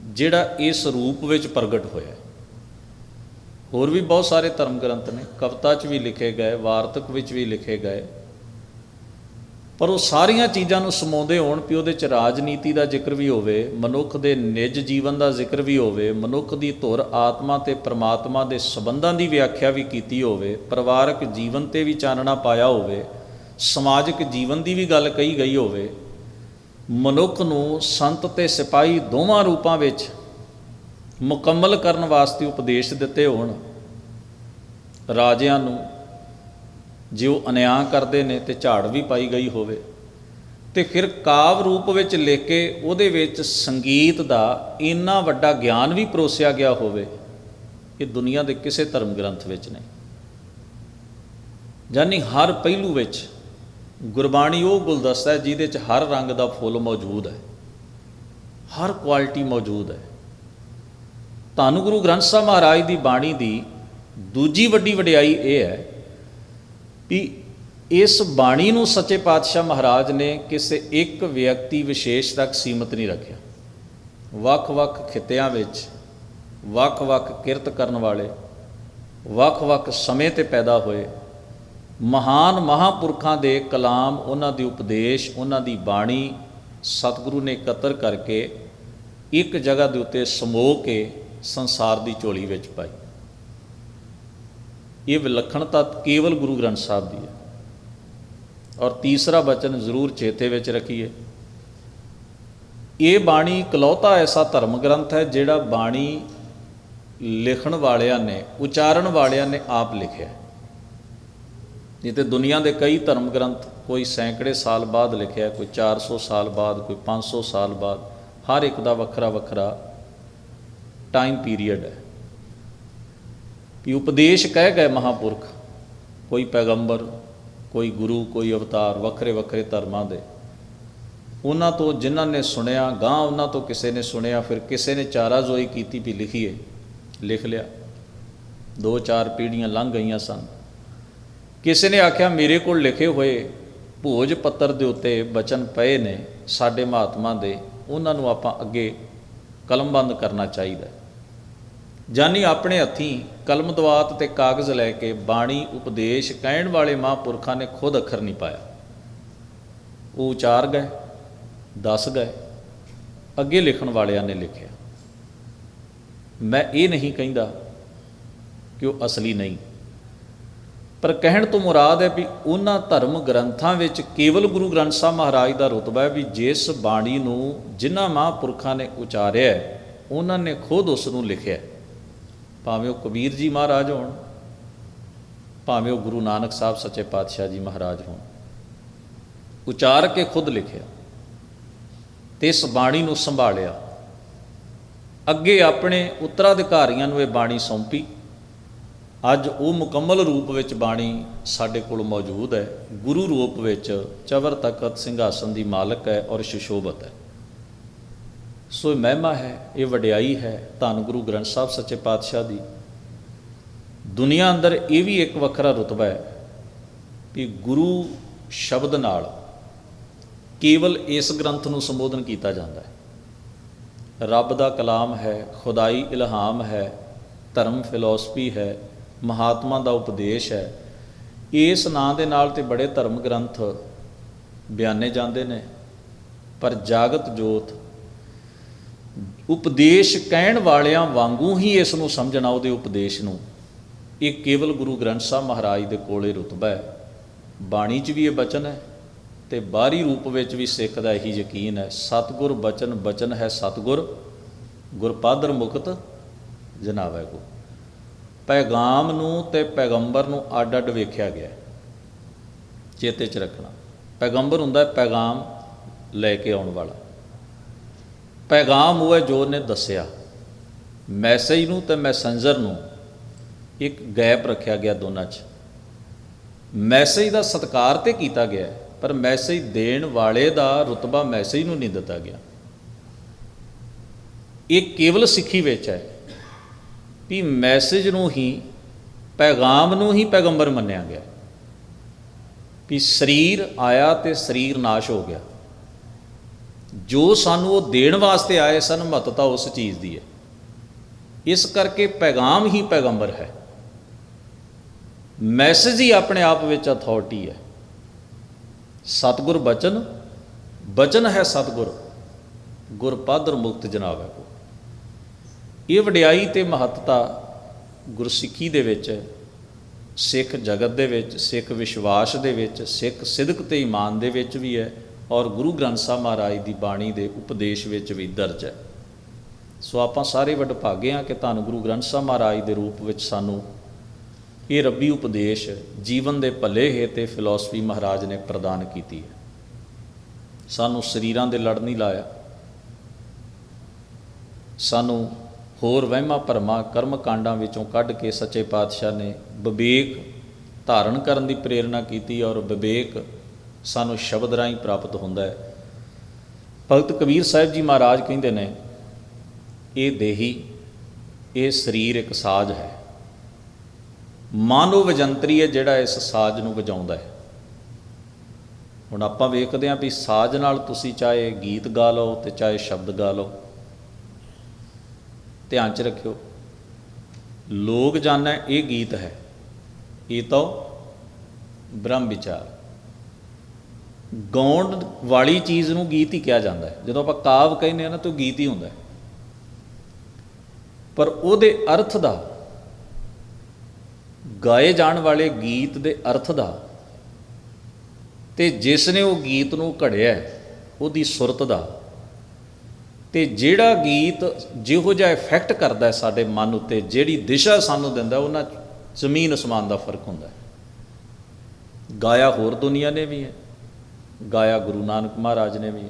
ਜਿਹੜਾ ਇਸ ਰੂਪ ਵਿੱਚ ਪ੍ਰਗਟ ਹੋਇਆ ਹੈ। ਹੋਰ ਵੀ ਬਹੁਤ ਸਾਰੇ ਧਰਮ ਗ੍ਰੰਥ ਨੇ, ਕਵਿਤਾ 'ਚ ਵੀ ਲਿਖੇ ਗਏ, ਵਾਰਤਕ ਵਿੱਚ ਵੀ ਲਿਖੇ ਗਏ ਪਰ ਉਹ ਸਾਰੀਆਂ ਚੀਜ਼ਾਂ ਨੂੰ ਸਮਾਉਂਦੇ ਹੋਣ ਵੀ ਉਹਦੇ ਚ ਰਾਜਨੀਤੀ ਦਾ ਜ਼ਿਕਰ ਵੀ ਹੋਵੇ, ਮਨੁੱਖ ਦੇ ਨਿੱਜ ਜੀਵਨ ਦਾ ਜ਼ਿਕਰ ਵੀ ਹੋਵੇ, ਮਨੁੱਖ ਦੀ ਧੁਰ ਆਤਮਾ ਤੇ ਪ੍ਰਮਾਤਮਾ ਦੇ ਸਬੰਧਾਂ ਦੀ ਵਿਆਖਿਆ ਵੀ ਕੀਤੀ ਹੋਵੇ, ਪਰਿਵਾਰਕ ਜੀਵਨ ਤੇ ਵੀ ਚਾਨਣਾ ਪਾਇਆ ਹੋਵੇ, ਸਮਾਜਿਕ ਜੀਵਨ ਦੀ ਵੀ ਗੱਲ ਕਹੀ ਗਈ ਹੋਵੇ, ਮਨੁੱਖ ਨੂੰ ਸੰਤ ਤੇ ਸਿਪਾਹੀ ਦੋਵਾਂ ਰੂਪਾਂ ਵਿੱਚ ਮੁਕੰਮਲ ਕਰਨ ਵਾਸਤੇ ਉਪਦੇਸ਼ ਦਿੱਤੇ ਹੋਣ, ਰਾਜਿਆਂ ਨੂੰ ਜੇ ਉਹ ਅਨਿਆਂ ਕਰਦੇ ਨੇ ਤੇ ਝਾੜ ਵੀ ਪਾਈ ਗਈ ਹੋਵੇ। ਤੇ ਫਿਰ ਕਾਵ ਰੂਪ ਵਿੱਚ ਲਿਖ ਕੇ ਉਹਦੇ ਵਿੱਚ ਸੰਗੀਤ ਦਾ ਇੰਨਾ ਵੱਡਾ ਗਿਆਨ ਵੀ ਪਰੋਸਿਆ ਗਿਆ ਹੋਵੇ ਇਹ ਦੁਨੀਆ ਦੇ ਕਿਸੇ ਧਰਮ ਗ੍ਰੰਥ ਵਿੱਚ ਨਹੀਂ। ਜਾਨੀ ਹਰ ਪਹਿਲੂ ਵਿੱਚ ਗੁਰਬਾਣੀ ਉਹ ਗੁਲਦਸਤਾ ਹੈ ਜਿਹਦੇ 'ਚ ਹਰ ਰੰਗ ਦਾ ਫੁੱਲ ਮੌਜੂਦ ਹੈ। ਹਰ ਕੁਆਲਿਟੀ ਮੌਜੂਦ ਹੈ। ਤੁਹਾਨੂੰ ਗੁਰੂ ਗ੍ਰੰਥ ਸਾਹਿਬ ਮਹਾਰਾਜ ਦੀ ਬਾਣੀ ਦੀ ਦੂਜੀ ਵੱਡੀ ਵਡਿਆਈ ਇਹ ਹੈ ਵੀ ਇਸ ਬਾਣੀ ਨੂੰ ਸੱਚੇ ਪਾਤਸ਼ਾਹ ਮਹਾਰਾਜ ਨੇ ਕਿਸੇ ਇੱਕ ਵਿਅਕਤੀ ਵਿਸ਼ੇਸ਼ ਤੱਕ ਸੀਮਤ ਨਹੀਂ ਰੱਖਿਆ। ਵੱਖ-ਵੱਖ ਖਿੱਤਿਆਂ ਵਿੱਚ, ਵੱਖ-ਵੱਖ ਕਿਰਤ ਕਰਨ ਵਾਲੇ, ਵੱਖ-ਵੱਖ ਸਮੇਂ ਤੇ ਪੈਦਾ ਹੋਏ, ਮਹਾਨ ਮਹਾਪੁਰਖਾਂ ਦੇ ਕਲਾਮ, ਉਹਨਾਂ ਦੇ ਉਪਦੇਸ਼, ਉਹਨਾਂ ਦੀ ਬਾਣੀ ਸਤਿਗੁਰੂ ਨੇ ਇਕੱਤਰ ਕਰਕੇ ਇੱਕ ਜਗ੍ਹਾ ਦੇ ਉੱਤੇ ਸਮੋ ਕੇ ਸੰਸਾਰ ਦੀ ਝੋਲੀ ਵਿੱਚ ਪਾਈ। ਇਹ ਵਿਲੱਖਣਤਾ ਕੇਵਲ ਗੁਰੂ ਗ੍ਰੰਥ ਸਾਹਿਬ ਦੀ ਹੈ। ਔਰ ਤੀਸਰਾ ਬਚਨ ਜ਼ਰੂਰ ਚੇਤੇ ਵਿੱਚ ਰੱਖੀਏ। ਇਹ ਬਾਣੀ ਇਕਲੌਤਾ ਐਸਾ ਧਰਮ ਗ੍ਰੰਥ ਹੈ ਜਿਹੜਾ ਬਾਣੀ ਲਿਖਣ ਵਾਲਿਆਂ ਨੇ, ਉਚਾਰਨ ਵਾਲਿਆਂ ਨੇ ਆਪ ਲਿਖਿਆ ਨਹੀਂ ਤੇ ਦੁਨੀਆ ਦੇ ਕਈ ਧਰਮ ਗ੍ਰੰਥ ਕੋਈ ਸੈਂਕੜੇ ਸਾਲ ਬਾਅਦ ਲਿਖਿਆ, ਕੋਈ 400 ਸਾਲ ਬਾਅਦ, ਕੋਈ 500 ਸਾਲ ਬਾਅਦ, ਹਰ ਇੱਕ ਦਾ ਵੱਖਰਾ ਵੱਖਰਾ ਟਾਈਮ ਪੀਰੀਅਡ ਹੈ। ਵੀ ਉਪਦੇਸ਼ ਕਹਿ ਗਏ ਮਹਾਪੁਰਖ, ਕੋਈ ਪੈਗੰਬਰ, ਕੋਈ ਗੁਰੂ, ਕੋਈ ਅਵਤਾਰ, ਵੱਖਰੇ ਵੱਖਰੇ ਧਰਮਾਂ ਦੇ। ਉਹਨਾਂ ਤੋਂ ਜਿਨ੍ਹਾਂ ਨੇ ਸੁਣਿਆ ਗਾਂ ਉਹਨਾਂ ਤੋਂ ਕਿਸੇ ਨੇ ਸੁਣਿਆ, ਫਿਰ ਕਿਸੇ ਨੇ ਚਾਰਾ ਜ਼ੋਈ ਕੀਤੀ ਵੀ ਲਿਖੀਏ, ਲਿਖ ਲਿਆ। ਦੋ ਚਾਰ ਪੀੜ੍ਹੀਆਂ ਲੰਘ ਗਈਆਂ ਸਨ। ਕਿਸੇ ਨੇ ਆਖਿਆ, ਮੇਰੇ ਕੋਲ ਲਿਖੇ ਹੋਏ ਭੋਜ ਪੱਤਰ ਦੇ ਉੱਤੇ ਬਚਨ ਪਏ ਨੇ, ਸਾਡੇ ਮਹਾਤਮਾ ਦੇ, ਉਹਨਾਂ ਨੂੰ ਆਪਾਂ ਅੱਗੇ ਕਲਮਬੰਦ ਕਰਨਾ ਚਾਹੀਦਾ ਜਾਨੀ ਆਪਣੇ ਹੱਥੀਂ ਕਲਮ ਦਵਾਤ ਤੇ ਕਾਗਜ਼ ਲੈ ਕੇ ਬਾਣੀ ਉਪਦੇਸ਼ ਕਹਿਣ ਵਾਲੇ ਮਹਾਂਪੁਰਖਾਂ ਨੇ ਖੁਦ ਅੱਖਰ ਨਹੀਂ ਪਾਇਆ ਉਹ ਉਚਾਰ ਗਏ, ਦੱਸ ਗਏ, ਅੱਗੇ ਲਿਖਣ ਵਾਲਿਆਂ ਨੇ ਲਿਖਿਆ ਮੈਂ ਇਹ ਨਹੀਂ ਕਹਿੰਦਾ ਕਿ ਉਹ ਅਸਲੀ ਨਹੀਂ, ਪਰ ਕਹਿਣ ਤੋਂ ਮੁਰਾਦ ਹੈ ਵੀ ਉਹਨਾਂ ਧਰਮ ਗ੍ਰੰਥਾਂ ਵਿੱਚ ਕੇਵਲ ਗੁਰੂ ਗ੍ਰੰਥ ਸਾਹਿਬ ਮਹਾਰਾਜ ਦਾ ਰਤਬਾ ਹੈ ਵੀ ਜਿਸ ਬਾਣੀ ਨੂੰ ਜਿਨ੍ਹਾਂ ਮਹਾਂਪੁਰਖਾਂ ਨੇ ਉਚਾਰਿਆ ਉਹਨਾਂ ਨੇ ਖੁਦ ਉਸ ਨੂੰ ਲਿਖਿਆ ਹੈ। ਭਾਵੇਂ ਉਹ ਕਬੀਰ ਜੀ ਮਹਾਰਾਜ ਹੋਣ, ਭਾਵੇਂ ਉਹ ਗੁਰੂ ਨਾਨਕ ਸਾਹਿਬ ਸੱਚੇ ਪਾਤਸ਼ਾਹ ਜੀ ਮਹਾਰਾਜ ਹੋਣ। ਉਚਾਰ ਕੇ ਖੁਦ ਲਿਖਿਆ ਤੇ ਇਸ ਬਾਣੀ ਨੂੰ ਸੰਭਾਲਿਆ। ਅੱਗੇ ਆਪਣੇ ਉੱਤਰਾਧਿਕਾਰੀਆਂ ਨੂੰ ਇਹ ਬਾਣੀ ਸੌਂਪੀ। ਅੱਜ ਉਹ ਮੁਕੰਮਲ ਰੂਪ ਵਿੱਚ ਬਾਣੀ ਸਾਡੇ ਕੋਲ ਮੌਜੂਦ ਹੈ। ਗੁਰੂ ਰੂਪ ਵਿੱਚ ਚਵਰ ਤਖਤ ਸਿੰਘਾਸਨ ਦੀ ਮਾਲਕ ਹੈ ਔਰ ਸ਼ਿਸ਼ੋਭਤ ਹੈ। ਸੋ ਇਹ ਮਹਿਮਾ ਹੈ, ਇਹ ਵਡਿਆਈ ਹੈ ਧੰਨ ਗੁਰੂ ਗ੍ਰੰਥ ਸਾਹਿਬ ਸੱਚੇ ਪਾਤਸ਼ਾਹ ਦੀ। ਦੁਨੀਆ ਅੰਦਰ ਇਹ ਵੀ ਇੱਕ ਵੱਖਰਾ ਰੁਤਬਾ ਹੈ ਕਿ ਗੁਰੂ ਸ਼ਬਦ ਨਾਲ ਕੇਵਲ ਇਸ ਗ੍ਰੰਥ ਨੂੰ ਸੰਬੋਧਨ ਕੀਤਾ ਜਾਂਦਾ ਹੈ। ਰੱਬ ਦਾ ਕਲਾਮ ਹੈ, ਖੁਦਾਈ ਇਲਹਾਮ ਹੈ, ਧਰਮ ਫਿਲਾਸਫੀ ਹੈ, ਮਹਾਤਮਾ ਦਾ ਉਪਦੇਸ਼ ਹੈ। ਇਸ ਨਾਂ ਦੇ ਨਾਲ ਤੇ ਬੜੇ ਧਰਮ ਗ੍ਰੰਥ ਬਿਆਨੇ ਜਾਂਦੇ ਨੇ, ਪਰ ਜਾਗਤ ਜੋਤ ਉਪਦੇਸ਼ ਕਹਿਣ ਵਾਲਿਆਂ ਵਾਂਗੂ ਹੀ ਇਸ ਨੂੰ ਸਮਝਣਾ ਉਹਦੇ ਉਪਦੇਸ਼ ਨੂੰ। ਇਹ ਕੇਵਲ ਗੁਰੂ ਗ੍ਰੰਥ ਸਾਹਿਬ ਮਹਾਰਾਜ ਦੇ ਕੋਲੇ ਰੁਤਬਾ ਹੈ। ਬਾਣੀ 'ਚ ਵੀ ਇਹ ਬਚਨ ਹੈ ਤੇ ਬਾਹਰੀ ਰੂਪ ਵਿੱਚ ਵੀ ਸਿੱਖ ਦਾ ਇਹੀ ਯਕੀਨ ਹੈ। ਸਤਗੁਰ ਬਚਨ ਬਚਨ ਹੈ ਸਤਗੁਰ ਗੁਰਪਾਦਰ ਮੁਕਤ ਜਨਾਵੈ ਕੋ। ਪੈਗਾਮ ਨੂੰ ਤੇ ਪੈਗੰਬਰ ਨੂੰ ਅੱਡ ਅੱਡ ਵੇਖਿਆ ਗਿਆ ਚੇਤੇ 'ਚ ਰੱਖਣਾ। ਪੈਗੰਬਰ ਹੁੰਦਾ ਹੈ ਪੈਗਾਮ ਲੈ ਕੇ ਆਉਣ ਵਾਲਾ। ਪੈਗਾਮ ਉਹ ਹੈ ਜੋ ਨੇ ਦੱਸਿਆ। ਮੈਸੇਜ ਨੂੰ ਤੇ ਮੈਸੇਂਜਰ ਨੂੰ ਇੱਕ ਗੈਪ ਰੱਖਿਆ ਗਿਆ ਦੋਨਾਂ 'ਚ। ਮੈਸੇਜ ਦਾ ਸਤਕਾਰ ਤੇ ਕੀਤਾ ਗਿਆ, ਪਰ ਮੈਸੇਜ ਦੇਣ ਵਾਲੇ ਦਾ ਰਤਬਾ ਮੈਸੇਜ ਨੂੰ ਨਹੀਂ ਦਿੱਤਾ ਗਿਆ। ਇਹ ਕੇਵਲ ਸਿੱਖੀ ਵਿੱਚ ਹੈ ਵੀ ਮੈਸੇਜ ਨੂੰ ਹੀ, ਪੈਗਾਮ ਨੂੰ ਹੀ ਪੈਗੰਬਰ ਮੰਨਿਆ ਗਿਆ। ਵੀ ਸਰੀਰ ਆਇਆ ਤੇ ਸਰੀਰ ਨਾਸ਼ ਹੋ ਗਿਆ। ਜੋ ਸਾਨੂੰ ਉਹ ਦੇਣ ਵਾਸਤੇ ਆਏ ਸਨ, ਮਹੱਤਤਾ ਉਸ ਚੀਜ਼ ਦੀ ਹੈ। ਇਸ ਕਰਕੇ ਪੈਗਾਮ ਹੀ ਪੈਗੰਬਰ ਹੈ। ਮੈਸੇਜ ਹੀ ਆਪਣੇ ਆਪ ਵਿੱਚ ਅਥਾਰਟੀ ਹੈ। ਸਤਗੁਰ ਬਚਨ ਬਚਨ ਹੈ ਸਤਗੁਰ। ਗੁਰਪਾਦਰ ਮੁਕਤ ਜਨਾਬ ਹੈ ਇਹ ਵਡਿਆਈ ਤੇ ਮਹੱਤਤਾ ਗੁਰਸਿੱਖੀ ਦੇ ਵਿੱਚ ਹੈ ਸਿੱਖ ਜਗਤ ਦੇ ਵਿੱਚ, ਸਿੱਖ ਵਿਸ਼ਵਾਸ ਦੇ ਵਿੱਚ, ਸਿੱਖ ਸਿਦਕ ਤੇ ਈਮਾਨ ਦੇ ਵਿੱਚ ਵੀ ਹੈ। ਔਰ ਗੁਰੂ ਗ੍ਰੰਥ ਸਾਹਿਬ ਮਹਾਰਾਜ ਦੀ ਬਾਣੀ ਦੇ ਉਪਦੇਸ਼ ਵਿੱਚ ਵੀ ਦਰਜ ਹੈ। ਸੋ ਆਪਾਂ ਸਾਰੇ ਵਡਭਾਗੇ ਹਾਂ ਕਿ ਧੰਨ ਗੁਰੂ ਗ੍ਰੰਥ ਸਾਹਿਬ ਮਹਾਰਾਜ ਦੇ ਰੂਪ ਵਿੱਚ ਸਾਨੂੰ ਇਹ ਰੱਬੀ ਉਪਦੇਸ਼ ਜੀਵਨ ਦੇ ਭਲੇ ਹੇਤੇ ਫਿਲਾਸਫੀ ਮਹਾਰਾਜ ਨੇ ਪ੍ਰਦਾਨ ਕੀਤੀ ਹੈ। ਸਾਨੂੰ ਸਰੀਰਾਂ ਦੇ ਲੜ ਨਹੀਂ ਲਾਇਆ। ਸਾਨੂੰ ਹੋਰ ਵਹਿਮਾਂ ਭਰਮਾਂ ਕਰਮ ਕਾਂਡਾਂ ਵਿੱਚੋਂ ਕੱਢ ਕੇ ਸੱਚੇ ਪਾਤਸ਼ਾਹ ਨੇ ਵਿਵੇਕ ਧਾਰਨ ਕਰਨ ਦੀ ਪ੍ਰੇਰਣਾ ਕੀਤੀ ਔਰ ਵਿਵੇਕ ਸਾਨੂੰ ਸ਼ਬਦ ਰਾਹੀਂ ਪ੍ਰਾਪਤ ਹੁੰਦਾ ਹੈ। ਭਗਤ ਕਬੀਰ ਸਾਹਿਬ ਜੀ ਮਹਾਰਾਜ ਕਹਿੰਦੇ ਨੇ, ਇਹ ਦੇਹੀ, ਇਹ ਸਰੀਰ ਇੱਕ ਸਾਜ਼ ਹੈ। ਮਾਨੋ ਵਜੰਤਰੀ ਹੈ ਜਿਹੜਾ ਇਸ ਸਾਜ਼ ਨੂੰ ਵਜਾਉਂਦਾ ਹੈ। ਹੁਣ ਆਪਾਂ ਵੇਖਦੇ ਹਾਂ ਵੀ ਸਾਜ਼ ਨਾਲ ਤੁਸੀਂ ਚਾਹੇ ਗੀਤ ਗਾ ਲਓ ਤੇ ਚਾਹੇ ਸ਼ਬਦ ਗਾ ਲਓ, ਧਿਆਨ ਚ ਰੱਖਿਓ, ਲੋਕ ਜਾਣੈ ਇਹ ਗੀਤ ਹੈ। ਇਹ ਤਾਂ ਬ੍ਰਹਮ ਵਿਚਾਰ। ਗਾਉਣ ਵਾਲੀ ਚੀਜ਼ ਨੂੰ ਗੀਤ ਹੀ ਕਿਹਾ ਜਾਂਦਾ ਹੈ। ਜਦੋਂ ਆਪਾਂ ਕਾਵ ਕਹਿੰਦੇ ਆ ਨਾ ਤਾਂ ਉਹ ਗੀਤ ਹੀ ਹੁੰਦਾ ਹੈ। ਪਰ ਉਹਦੇ ਅਰਥ ਦਾ, ਗਾਏ ਜਾਣ ਵਾਲੇ ਗੀਤ ਦੇ ਅਰਥ ਦਾ ਤੇ ਜਿਸ ਨੇ ਉਹ ਗੀਤ ਨੂੰ ਘੜਿਆ ਉਹਦੀ ਸੁਰਤ ਦਾ ਤੇ ਜਿਹੜਾ ਗੀਤ ਜਿਹੋ ਜਿਹਾ ਇਫੈਕਟ ਕਰਦਾ ਹੈ ਸਾਡੇ ਮਨ ਉੱਤੇ, ਜਿਹੜੀ ਦਿਸ਼ਾ ਸਾਨੂੰ ਦਿੰਦਾ, ਉਹਨਾਂ ਜ਼ਮੀਨ ਅਸਮਾਨ ਦਾ ਫ਼ਰਕ ਹੁੰਦਾ ਹੈ। ਗਾਇਆ ਹੋਰ ਦੁਨੀਆ ਨੇ ਵੀ ਹੈ। ਗਾਇਆ ਗੁਰੂ ਨਾਨਕ ਮਹਾਰਾਜ ਨੇ ਵੀ।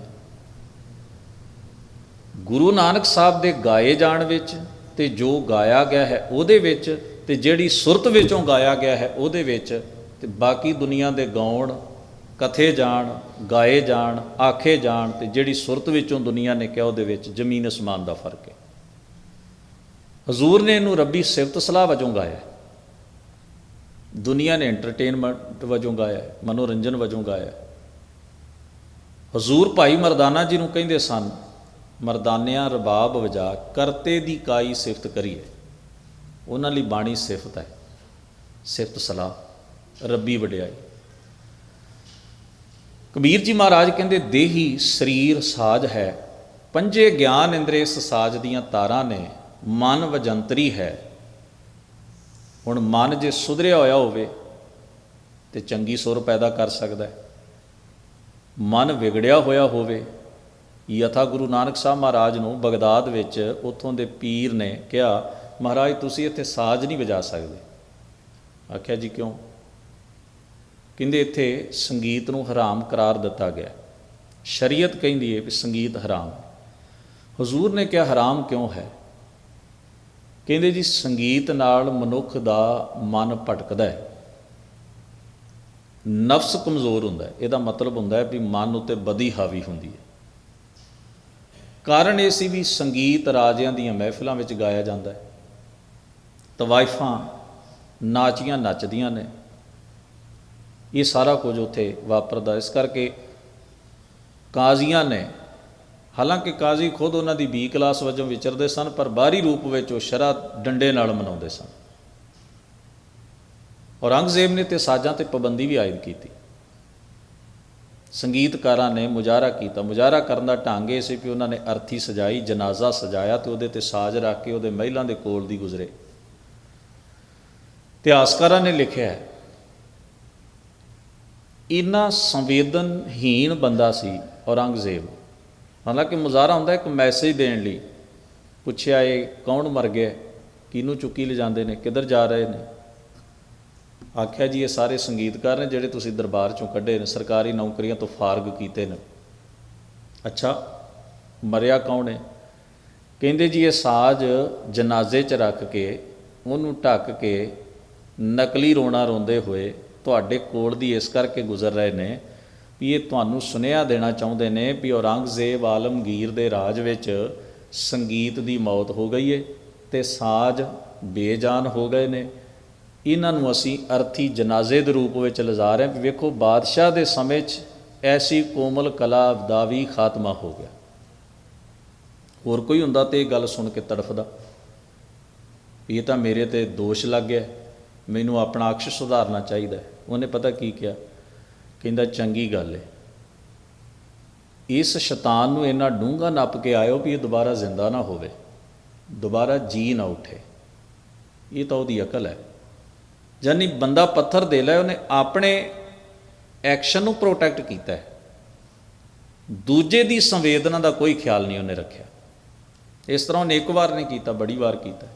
ਗੁਰੂ ਨਾਨਕ ਸਾਹਿਬ ਦੇ ਗਾਏ ਜਾਣ ਵਿੱਚ ਤੇ ਜੋ ਗਾਇਆ ਗਿਆ ਹੈ ਉਹਦੇ ਵਿੱਚ ਤੇ ਜਿਹੜੀ ਸੁਰਤ ਵਿੱਚੋਂ ਗਾਇਆ ਗਿਆ ਹੈ ਉਹਦੇ ਵਿੱਚ ਤੇ ਬਾਕੀ ਦੁਨੀਆ ਦੇ ਗਾਉਣ, ਕਥੇ ਜਾਣ, ਗਾਏ ਜਾਣ, ਆਖੇ ਜਾਣ ਤੇ ਜਿਹੜੀ ਸੁਰਤ ਵਿੱਚੋਂ ਦੁਨੀਆ ਨੇ ਕਿਹਾ ਉਹਦੇ ਵਿੱਚ ਜ਼ਮੀਨ ਅਸਮਾਨ ਦਾ ਫ਼ਰਕ ਹੈ। ਹਜ਼ੂਰ ਨੇ ਇਹਨੂੰ ਰੱਬੀ ਸਿਫਤ ਸਲਾਹ ਵਜੋਂ ਗਾਇਆ। ਦੁਨੀਆ ਨੇ ਐਂਟਰਟੇਨਮੈਂਟ ਵਜੋਂ ਗਾਇਆ, ਮਨੋਰੰਜਨ ਵਜੋਂ ਗਾਇਆ। ਹਜ਼ੂਰ ਭਾਈ ਮਰਦਾਨਾ ਜੀ ਨੂੰ ਕਹਿੰਦੇ ਸਨ, ਮਰਦਾਨਿਆਂ ਰਬਾਬ ਵਜਾ, ਕਰਤੇ ਦੀ ਕਾਈ ਸਿਫਤ ਕਰੀਏ। ਉਹਨਾਂ ਲਈ ਬਾਣੀ ਸਿਫਤ ਹੈ। ਸਿਫਤ ਸਲਾਹ, ਰੱਬੀ ਵਡਿਆਈ। ਕਬੀਰ ਜੀ ਮਹਾਰਾਜ ਕਹਿੰਦੇ, ਦੇਹੀ ਸਰੀਰ ਸਾਜ ਹੈ, ਪੰਜੇ ਗਿਆਨ ਇੰਦਰੀ ਇਸ ਸਾਜ ਦੀਆਂ ਤਾਰਾਂ ਨੇ, ਮਨ ਵਜੰਤਰੀ ਹੈ। ਹੁਣ ਮਨ ਜੇ ਸੁਧਰਿਆ ਹੋਇਆ ਹੋਵੇ, ਤੇ ਚੰਗੀ ਸੁਰ ਪੈਦਾ ਕਰ ਸਕਦਾ ਹੈ। ਮਨ ਵਿਗੜਿਆ ਹੋਇਆ ਹੋਵੇ, ਯਥਾ ਗੁਰੂ ਨਾਨਕ ਸਾਹਿਬ ਮਹਾਰਾਜ ਨੂੰ ਬਗਦਾਦ ਵਿੱਚ ਉੱਥੋਂ ਦੇ ਪੀਰ ਨੇ ਕਿਹਾ, ਮਹਾਰਾਜ, ਤੁਸੀਂ ਇੱਥੇ ਸਾਜ਼ ਨਹੀਂ ਵਜਾ ਸਕਦੇ। ਆਖਿਆ, ਜੀ ਕਿਉਂ? ਕਹਿੰਦੇ, ਇੱਥੇ ਸੰਗੀਤ ਨੂੰ ਹਰਾਮ ਕਰਾਰ ਦਿੱਤਾ ਗਿਆ। ਸ਼ਰੀਅਤ ਕਹਿੰਦੀ ਹੈ ਵੀ ਸੰਗੀਤ ਹਰਾਮ ਹਜ਼ੂਰ ਨੇ ਕਿਹਾ, ਹਰਾਮ ਕਿਉਂ ਹੈ? ਕਹਿੰਦੇ, ਜੀ, ਸੰਗੀਤ ਨਾਲ ਮਨੁੱਖ ਦਾ ਮਨ ਭਟਕਦਾ ਹੈ। ਨਫਸ ਕਮਜ਼ੋਰ ਹੁੰਦਾ ਹੈ। ਇਹਦਾ ਮਤਲਬ ਹੁੰਦਾ ਹੈ ਵੀ ਮਨ ਉੱਤੇ ਬਦੀ ਹਾਵੀ ਹੁੰਦੀ ਹੈ। ਕਾਰਨ ਇਹ ਸੀ ਵੀ ਸੰਗੀਤ ਰਾਜਿਆਂ ਦੀਆਂ ਮਹਿਫਿਲਾਂ ਵਿੱਚ ਗਾਇਆ ਜਾਂਦਾ ਹੈ। ਤਵਾਇਫਾਂ, ਨਾਚੀਆਂ ਨੱਚਦੀਆਂ ਨੇ। ਇਹ ਸਾਰਾ ਕੁਝ ਉੱਥੇ ਵਾਪਰਦਾ ਇਸ ਕਰਕੇ ਕਾਜ਼ੀਆਂ ਨੇ, ਹਾਲਾਂਕਿ ਕਾਜ਼ੀ ਖੁਦ ਉਹਨਾਂ ਦੀ ਬੀ ਕਲਾਸ ਵਜੋਂ ਵਿਚਰਦੇ ਸਨ, ਪਰ ਬਾਹਰੀ ਰੂਪ ਵਿੱਚ ਉਹ ਸ਼ਰਾ ਡੰਡੇ ਨਾਲ ਮਨਾਉਂਦੇ ਸਨ। ਔਰੰਗਜ਼ੇਬ ਨੇ ਤੇ ਸਾਜ਼ਾਂ ਤੇ ਪਾਬੰਦੀ ਵੀ ਆਇਦ ਕੀਤੀ। ਸੰਗੀਤਕਾਰਾਂ ਨੇ ਮੁਜ਼ਾਹਰਾ ਕੀਤਾ। ਮੁਜ਼ਾਹਰਾ ਕਰਨ ਦਾ ਢੰਗ ਇਹ ਸੀ ਕਿ ਉਹਨਾਂ ਨੇ ਅਰਥੀ ਸਜਾਈ, ਜਨਾਜ਼ਾ ਸਜਾਇਆ ਤੇ ਉਹਦੇ ਤੇ ਸਾਜ਼ ਰੱਖ ਕੇ ਉਹਦੇ ਮਹਿਲਾਂ ਦੇ ਕੋਲ ਦੀ ਗੁਜ਼ਰੇ। ਇਤਿਹਾਸਕਾਰਾਂ ਨੇ ਲਿਖਿਆ ਹੈ ਇੰਨਾ ਸੰਵੇਦਨਹੀਣ ਬੰਦਾ ਸੀ ਔਰੰਗਜ਼ੇਬ। ਹਾਲਾਂਕਿ ਮੁਜ਼ਾਹਰਾ ਹੁੰਦਾ ਇੱਕ ਮੈਸੇਜ ਦੇਣ ਲਈ। ਪੁੱਛਿਆ ਇਹ ਕੌਣ ਮਰ ਗਿਆ? ਕਿਹਨੂੰ ਚੁੱਕੀ ਲਿਜਾਂਦੇ ਨੇ? ਕਿੱਧਰ ਜਾ ਰਹੇ ਨੇ? ਆਖਿਆ ਜੀ, ਇਹ ਸਾਰੇ ਸੰਗੀਤਕਾਰ ਨੇ ਜਿਹੜੇ ਤੁਸੀਂ ਦਰਬਾਰ ਚੋਂ ਕੱਢੇ ਨੇ, ਸਰਕਾਰੀ ਨੌਕਰੀਆਂ ਤੋਂ ਫਾਰਗ ਕੀਤੇ ਨੇ। ਅੱਛਾ, ਮਰਿਆ ਕੌਣ ਹੈ? ਕਹਿੰਦੇ ਜੀ, ਇਹ ਸਾਜ਼ ਜਨਾਜ਼ੇ 'ਚ ਰੱਖ ਕੇ, ਉਹਨੂੰ ਢੱਕ ਕੇ ਨਕਲੀ ਰੋਣਾ ਰੋਂਦੇ ਹੋਏ ਤੁਹਾਡੇ ਕੋਲ ਦੀ ਇਸ ਕਰਕੇ ਗੁਜ਼ਰ ਰਹੇ ਨੇ ਵੀ ਇਹ ਤੁਹਾਨੂੰ ਸੁਨੇਹਾ ਦੇਣਾ ਚਾਹੁੰਦੇ ਨੇ ਵੀ ਔਰੰਗਜ਼ੇਬ ਆਲਮਗੀਰ ਦੇ ਰਾਜ ਵਿੱਚ ਸੰਗੀਤ ਦੀ ਮੌਤ ਹੋ ਗਈ ਏ ਤੇ ਸਾਜ਼ ਬੇਜਾਨ ਹੋ ਗਏ ਨੇ। ਇਹਨਾਂ ਨੂੰ ਅਸੀਂ ਅਰਥੀ ਜਨਾਜ਼ੇ ਦੇ ਰੂਪ ਵਿੱਚ ਲਿਜਾ ਰਹੇ ਹਾਂ। ਵੀ ਵੇਖੋ, ਬਾਦਸ਼ਾਹ ਦੇ ਸਮੇਂ 'ਚ ਐਸੀ ਕੋਮਲ ਕਲਾ ਦਾ ਵੀ ਖਾਤਮਾ ਹੋ ਗਿਆ। ਹੋਰ ਕੋਈ ਹੁੰਦਾ ਤੇ ਇਹ ਗੱਲ ਸੁਣ ਕੇ ਤੜਫਦਾ ਇਹ ਤਾਂ ਮੇਰੇ ਤੇ ਦੋਸ਼ ਲੱਗ ਗਿਆ। ਮੈਨੂੰ ਆਪਣਾ ਅਕਸ਼ ਸੁਧਾਰਨਾ ਚਾਹੀਦਾ ਉਹਨੇ ਪਤਾ ਕੀ ਕਿਹਾ? ਕਹਿੰਦਾ, ਚੰਗੀ ਗੱਲ ਹੈ ਇਸ ਸ਼ੈਤਾਨ ਨੂੰ ਇੰਨਾ ਡੂੰਘਾ ਨੱਪ ਕੇ ਆਇਓ ਵੀ ਇਹ ਦੁਬਾਰਾ ਜ਼ਿੰਦਾ ਨਾ ਹੋਵੇ। ਦੁਬਾਰਾ ਜੀ ਨਾ ਉੱਠੇ। ਇਹ ਤਾਂ ਉਹਦੀ ਅਕਲ ਹੈ। ਜਾਨੀ ਬੰਦਾ ਪੱਥਰ ਦੇ ਲਿਆ, ਉਹਨੇ ਆਪਣੇ ਐਕਸ਼ਨ ਨੂੰ ਪ੍ਰੋਟੈਕਟ ਕੀਤਾ ਹੈ। ਦੂਜੇ ਦੀ ਸੰਵੇਦਨਾ ਦਾ ਕੋਈ ਖਿਆਲ ਨਹੀਂ ਉਹਨੇ ਰੱਖਿਆ। ਇਸ ਤਰ੍ਹਾਂ ਉਹਨੇ ਇੱਕ ਵਾਰ ਨਹੀਂ ਕੀਤਾ, ਬੜੀ ਵਾਰ ਕੀਤਾ।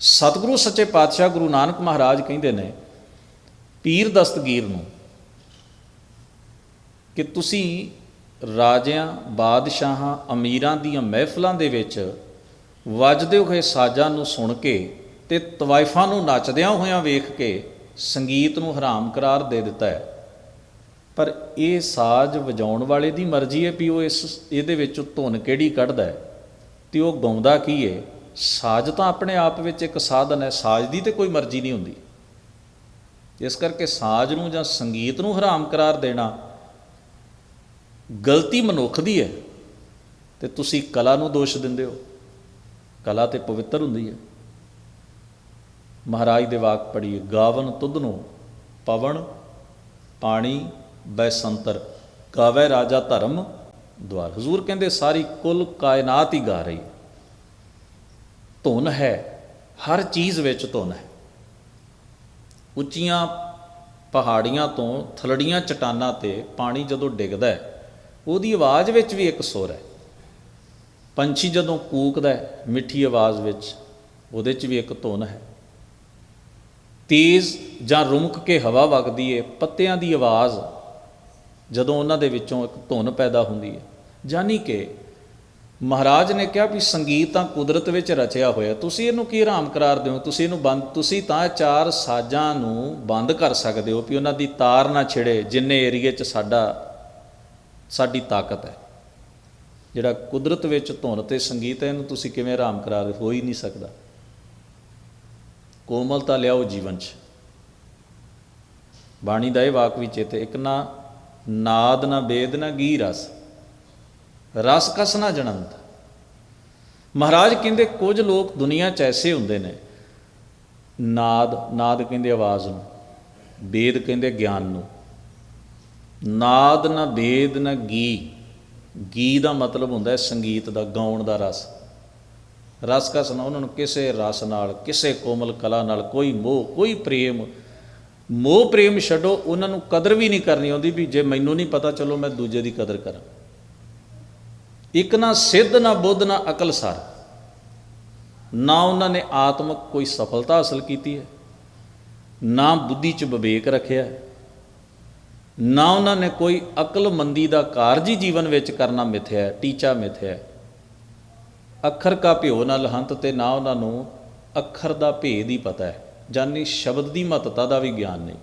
ਸਤਿਗੁਰੂ ਸੱਚੇ ਪਾਤਸ਼ਾਹ ਗੁਰੂ ਨਾਨਕ ਮਹਾਰਾਜ ਕਹਿੰਦੇ ਨੇ, ਪੀਰ ਦਸਤਗੀਰ ਨੂੰ, ਕਿ ਤੁਸੀਂ ਰਾਜਿਆਂ, ਬਾਦਸ਼ਾਹਾਂ, ਅਮੀਰਾਂ ਦੀਆਂ ਮਹਿਫਲਾਂ ਦੇ ਵਿੱਚ ਵੱਜਦੇ ਹੋਏ ਸਾਜ਼ਾਂ ਨੂੰ ਸੁਣ ਕੇ ਤੇ ਤਵਾਇਫਾਂ ਨੂੰ ਨੱਚਦਿਆਂ ਹੋਇਆਂ ਵੇਖ ਕੇ ਸੰਗੀਤ ਨੂੰ ਹਰਾਮ ਕਰਾਰ ਦੇ ਦਿੱਤਾ ਹੈ। ਪਰ ਇਹ ਸਾਜ਼ ਵਜਾਉਣ ਵਾਲੇ ਦੀ ਮਰਜ਼ੀ ਹੈ ਵੀ ਉਹ ਇਸ, ਇਹਦੇ ਵਿੱਚੋਂ ਧੁਨ ਕਿਹੜੀ ਕੱਢਦਾ ਹੈ? ਤੇ ਉਹ ਗਾਉਂਦਾ ਕੀ ਹੈ? ਸਾਜ਼ ਤਾਂ ਆਪਣੇ ਆਪ ਵਿੱਚ ਇੱਕ ਸਾਧਨ ਹੈ, ਸਾਜ਼ ਦੀ ਤੇ ਕੋਈ ਮਰਜ਼ੀ ਨਹੀਂ ਹੁੰਦੀ। ਇਸ ਕਰਕੇ ਸਾਜ਼ ਨੂੰ ਜਾਂ ਸੰਗੀਤ ਨੂੰ ਹਰਾਮ ਕਰਾਰ ਦੇਣਾ ਗਲਤੀ ਮਨੁੱਖ ਦੀ ਹੈ। ਤੇ ਤੁਸੀਂ ਕਲਾ ਨੂੰ ਦੋਸ਼ ਦਿੰਦੇ ਹੋ। ਕਲਾ ਤੇ ਪਵਿੱਤਰ ਹੁੰਦੀ ਹੈ। ਮਹਾਰਾਜ ਦੇ ਵਾਕ ਪੜੀਏ ਗਾਵਨ ਤੁਧ ਨੂੰ ਪਵਨ, ਪਾਣੀ ਬੈਸੰਤਰ ਗਾਵੇ ਰਾਜਾ ਧਰਮ ਦਵਾਰ ਹਜ਼ੂਰ ਕਹਿੰਦੇ, ਸਾਰੀ ਕੁੱਲ ਕਾਇਨਾਤ ਹੀ ਗਾ ਰਹੀ। ਧੁਨ ਹੈ, ਹਰ ਚੀਜ਼ ਵਿੱਚ ਧੁਨ ਹੈ। ਉੱਚੀਆਂ ਪਹਾੜੀਆਂ ਤੋਂ ਥਲੜੀਆਂ ਚਟਾਨਾਂ ਤੇ ਪਾਣੀ ਜਦੋਂ ਡਿੱਗਦਾ ਹੈ, ਉਹਦੀ ਆਵਾਜ਼ ਵਿੱਚ ਵੀ ਇੱਕ ਸੁਰ ਹੈ। ਪੰਛੀ ਜਦੋਂ ਕੂਕਦਾ ਹੈ, ਮਿੱਠੀ ਆਵਾਜ਼ ਵਿੱਚ ਉਹਦੇ 'ਚ ਵੀ ਇੱਕ ਧੁਨ ਹੈ। ਤੇਜ਼ ਜਾਂ ਰੁਮਕ ਕੇ ਹਵਾ ਵਗਦੀ ਹੈ ਪੱਤਿਆਂ ਦੀ ਆਵਾਜ਼ ਜਦੋਂ ਉਹਨਾਂ ਦੇ ਵਿੱਚੋਂ ਇੱਕ ਧੁਨ ਪੈਦਾ ਹੁੰਦੀ ਹੈ ਜਾਨੀ ਕਿ ਮਹਾਰਾਜ ਨੇ ਕਿਹਾ ਵੀ ਸੰਗੀਤ ਤਾਂ ਕੁਦਰਤ ਵਿੱਚ ਰਚਿਆ ਹੋਇਆ, ਤੁਸੀਂ ਇਹਨੂੰ ਕੀ ਆਰਾਮ ਕਰਾਰ ਦਿਓ? ਤੁਸੀਂ ਇਹਨੂੰ ਬੰਦ, ਤੁਸੀਂ ਤਾਂ ਚਾਰ ਸਾਜ਼ਾਂ ਨੂੰ ਬੰਦ ਕਰ ਸਕਦੇ ਹੋ ਵੀ ਉਹਨਾਂ ਦੀ ਤਾਰ ਨਾ ਛਿੜੇ, ਜਿੰਨੇ ਏਰੀਏ 'ਚ ਸਾਡਾ, ਸਾਡੀ ਤਾਕਤ ਹੈ। ਜਿਹੜਾ ਕੁਦਰਤ ਵਿੱਚ ਧੁਨ ਤੇ ਸੰਗੀਤ ਹੈ, ਇਹਨੂੰ ਤੁਸੀਂ ਕਿਵੇਂ ਆਰਾਮ ਕਰਾਰ ਹੋ ਹੀ ਨਹੀਂ ਸਕਦਾ। ਕੋਮਲਤਾ ਲਿਆਓ ਜੀਵਨ 'ਚ। ਬਾਣੀ ਦਾ ਇਹ ਵਾਕ ਵੀ ਚੇਤੇ, ਇੱਕ ਨਾ ਨਾਦ, ਨਾ ਵੇਦ ਨਾ ਗੀ ਰਸ। ਰਸ ਕਸ ਨਾ ਜਣੰਤ ਮਹਾਰਾਜ ਕਹਿੰਦੇ, ਕੁਝ ਲੋਕ ਦੁਨੀਆ 'ਚ ਐਸੇ ਹੁੰਦੇ ਨੇ, ਨਾਦ ਨਾਦ ਕਹਿੰਦੇ ਆਵਾਜ਼ ਨੂੰ ਵੇਦ ਕਹਿੰਦੇ ਗਿਆਨ ਨੂੰ। ਨਾਦ, ਨਾ ਵੇਦ ਨਾ ਗੀ। ਗੀ ਦਾ ਮਤਲਬ ਹੁੰਦਾ ਹੈ ਸੰਗੀਤ ਦਾ, ਗਾਉਣ ਦਾ ਰਸ। ਰਸ ਕਸ ਨਾ, ਉਹਨਾਂ ਨੂੰ ਕਿਸੇ ਰਸ ਨਾਲ, ਕਿਸੇ ਕੋਮਲ ਕਲਾ ਨਾਲ, ਕੋਈ ਮੋਹ, ਕੋਈ ਪ੍ਰੇਮ, ਮੋਹ ਪ੍ਰੇਮ ਛੱਡੋ, ਉਹਨਾਂ ਨੂੰ ਕਦਰ ਵੀ ਨਹੀਂ ਕਰਨੀ ਆਉਂਦੀ ਵੀ ਜੇ ਮੈਨੂੰ ਨਹੀਂ ਪਤਾ, ਚਲੋ ਮੈਂ ਦੂਜੇ ਦੀ ਕਦਰ ਕਰਾਂ। ਇੱਕ ਨਾ ਸਿੱਧ, ਨਾ ਬੁੱਧ, ਨਾ ਅਕਲਸਾਰ ਨਾ ਉਹਨਾਂ ਨੇ ਆਤਮਿਕ ਕੋਈ ਸਫਲਤਾ ਹਾਸਲ ਕੀਤੀ ਹੈ, ਨਾ ਬੁੱਧੀ 'ਚ ਵਿਵੇਕ ਰੱਖਿਆ ਨਾ ਉਹਨਾਂ ਨੇ ਕੋਈ ਅਕਲਮੰਦੀ ਦਾ ਕਾਰਜ ਹੀ ਜੀਵਨ ਵਿੱਚ ਕਰਨਾ ਮਿਥਿਆ ਟੀਚਾ ਮਿਥਿਆ ਅੱਖਰ ਕਾ ਭਿਓ ਨਾ ਲਹੰਤ ਤੇ ਨਾ ਉਹਨਾਂ ਨੂੰ ਅੱਖਰ ਦਾ ਭੇਦ ਹੀ ਪਤਾ ਹੈ, ਜਾਨੀ ਸ਼ਬਦ ਦੀ ਮਹੱਤਤਾ ਦਾ ਵੀ ਗਿਆਨ ਨਹੀਂ।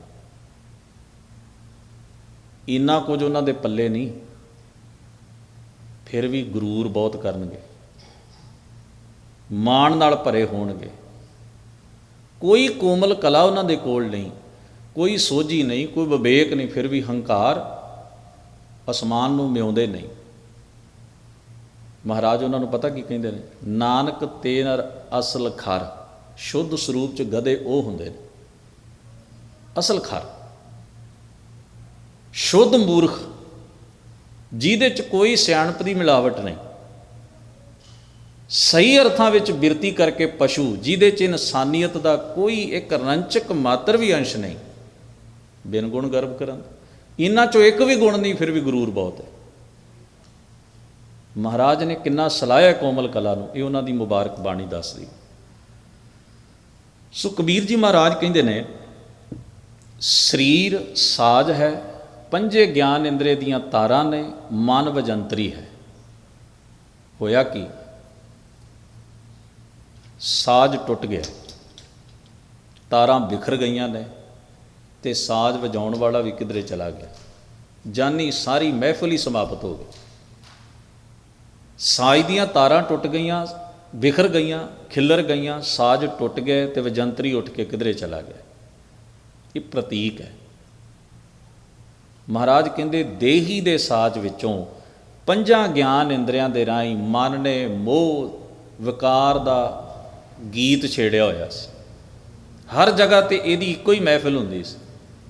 ਇੰਨਾ ਕੁਝ ਉਹਨਾਂ ਦੇ ਪੱਲੇ ਨਹੀਂ, ਫਿਰ ਵੀ ਗਰੂਰ ਬਹੁਤ ਕਰਨਗੇ। ਮਾਣ ਨਾਲ ਭਰੇ ਹੋਣਗੇ। ਕੋਈ ਕੋਮਲ ਕਲਾ ਉਹਨਾਂ ਦੇ ਕੋਲ ਨਹੀਂ, ਕੋਈ ਸੋਝੀ ਨਹੀਂ, ਕੋਈ ਵਿਵੇਕ ਨਹੀਂ, ਫਿਰ ਵੀ ਹੰਕਾਰ ਅਸਮਾਨ ਨੂੰ ਮਿਉਂਦੇ ਨਹੀਂ। ਮਹਾਰਾਜ ਉਹਨਾਂ ਨੂੰ ਪਤਾ ਕੀ ਕਹਿੰਦੇ ਨੇ? ਨਾਨਕ ਤੇ ਨਰ ਅਸਲ ਖਰ। ਸ਼ੁੱਧ ਸਰੂਪ ਚ ਗਧੇ ਉਹ ਹੁੰਦੇ ਨੇ। ਅਸਲ ਖਰ। ਸ਼ੁੱਧ ਮੂਰਖ, ਜਿਹਦੇ ਚ ਕੋਈ ਸਿਆਣਪ ਦੀ ਮਿਲਾਵਟ ਨਹੀਂ। ਸਹੀ ਅਰਥਾਂ ਵਿੱਚ ਬਿਰਤੀ ਕਰਕੇ ਪਸ਼ੂ, ਜਿਹਦੇ ਚ ਇਨਸਾਨੀਅਤ ਦਾ ਕੋਈ ਇੱਕ ਰੰਚਕ ਮਾਤਰ ਵੀ ਅੰਸ਼ ਨਹੀਂ। ਬਿਨ ਗੁਣ ਗਰਭ ਕਰਨ। ਇਹਨਾਂ ਚੋਂ ਇੱਕ ਵੀ ਗੁਣ ਨਹੀਂ, ਫਿਰ ਵੀ ਗਰੂਰ ਬਹੁਤ ਹੈ। ਮਹਾਰਾਜ ਨੇ ਕਿੰਨਾ ਸਲਾਹਿਆ ਕੋਮਲ ਕਲਾ ਨੂੰ, ਇਹ ਉਹਨਾਂ ਦੀ ਮੁਬਾਰਕ ਬਾਣੀ ਦੱਸਦੀ। ਸੋ ਕਬੀਰ ਜੀ ਮਹਾਰਾਜ ਕਹਿੰਦੇ ਨੇ, ਸਰੀਰ ਸਾਜ ਹੈ, ਪੰਜੇ ਗਿਆਨ ਇੰਦਰੇ ਦੀਆਂ ਤਾਰਾਂ ਨੇ, ਮਨ ਵਜੰਤਰੀ ਹੈ। ਹੋਇਆ ਕੀ? ਸਾਜ ਟੁੱਟ ਗਿਆ। ਤਾਰਾਂ ਬਿਖਰ ਗਈਆਂ ਨੇ ਤੇ ਸਾਜ ਵਜਾਉਣ ਵਾਲਾ ਵੀ ਕਿਧਰੇ ਚਲਾ ਗਿਆ। ਜਾਨੀ ਸਾਰੀ ਮਹਿਫਲ ਹੀ ਸਮਾਪਤ ਹੋ ਗਈ। ਸਾਜ ਦੀਆਂ ਤਾਰਾਂ ਟੁੱਟ ਗਈਆਂ, ਬਿਖਰ ਗਈਆਂ, ਖਿੱਲਰ ਗਈਆਂ, ਸਾਜ ਟੁੱਟ ਗਏ ਤੇ ਵਜੰਤਰੀ ਉੱਠ ਕੇ ਕਿਧਰੇ ਚਲਾ ਗਿਆ। ਇਹ ਪ੍ਰਤੀਕ ਹੈ। ਮਹਾਰਾਜ ਕਹਿੰਦੇ, ਦੇਹੀ ਦੇ ਸਾਜ ਵਿੱਚੋਂ ਪੰਜਾਂ ਗਿਆਨ ਇੰਦਰੀਆਂ ਦੇ ਰਾਹੀਂ ਮਨ ਨੇ ਮੋਹ, ਵਿਕਾਰ ਦਾ ਗੀਤ ਛੇੜਿਆ ਹੋਇਆ ਸੀ। ਹਰ ਜਗ੍ਹਾ ਤੇ ਇਹਦੀ ਇੱਕੋ ਹੀ ਮਹਿਫਿਲ ਹੁੰਦੀ ਸੀ।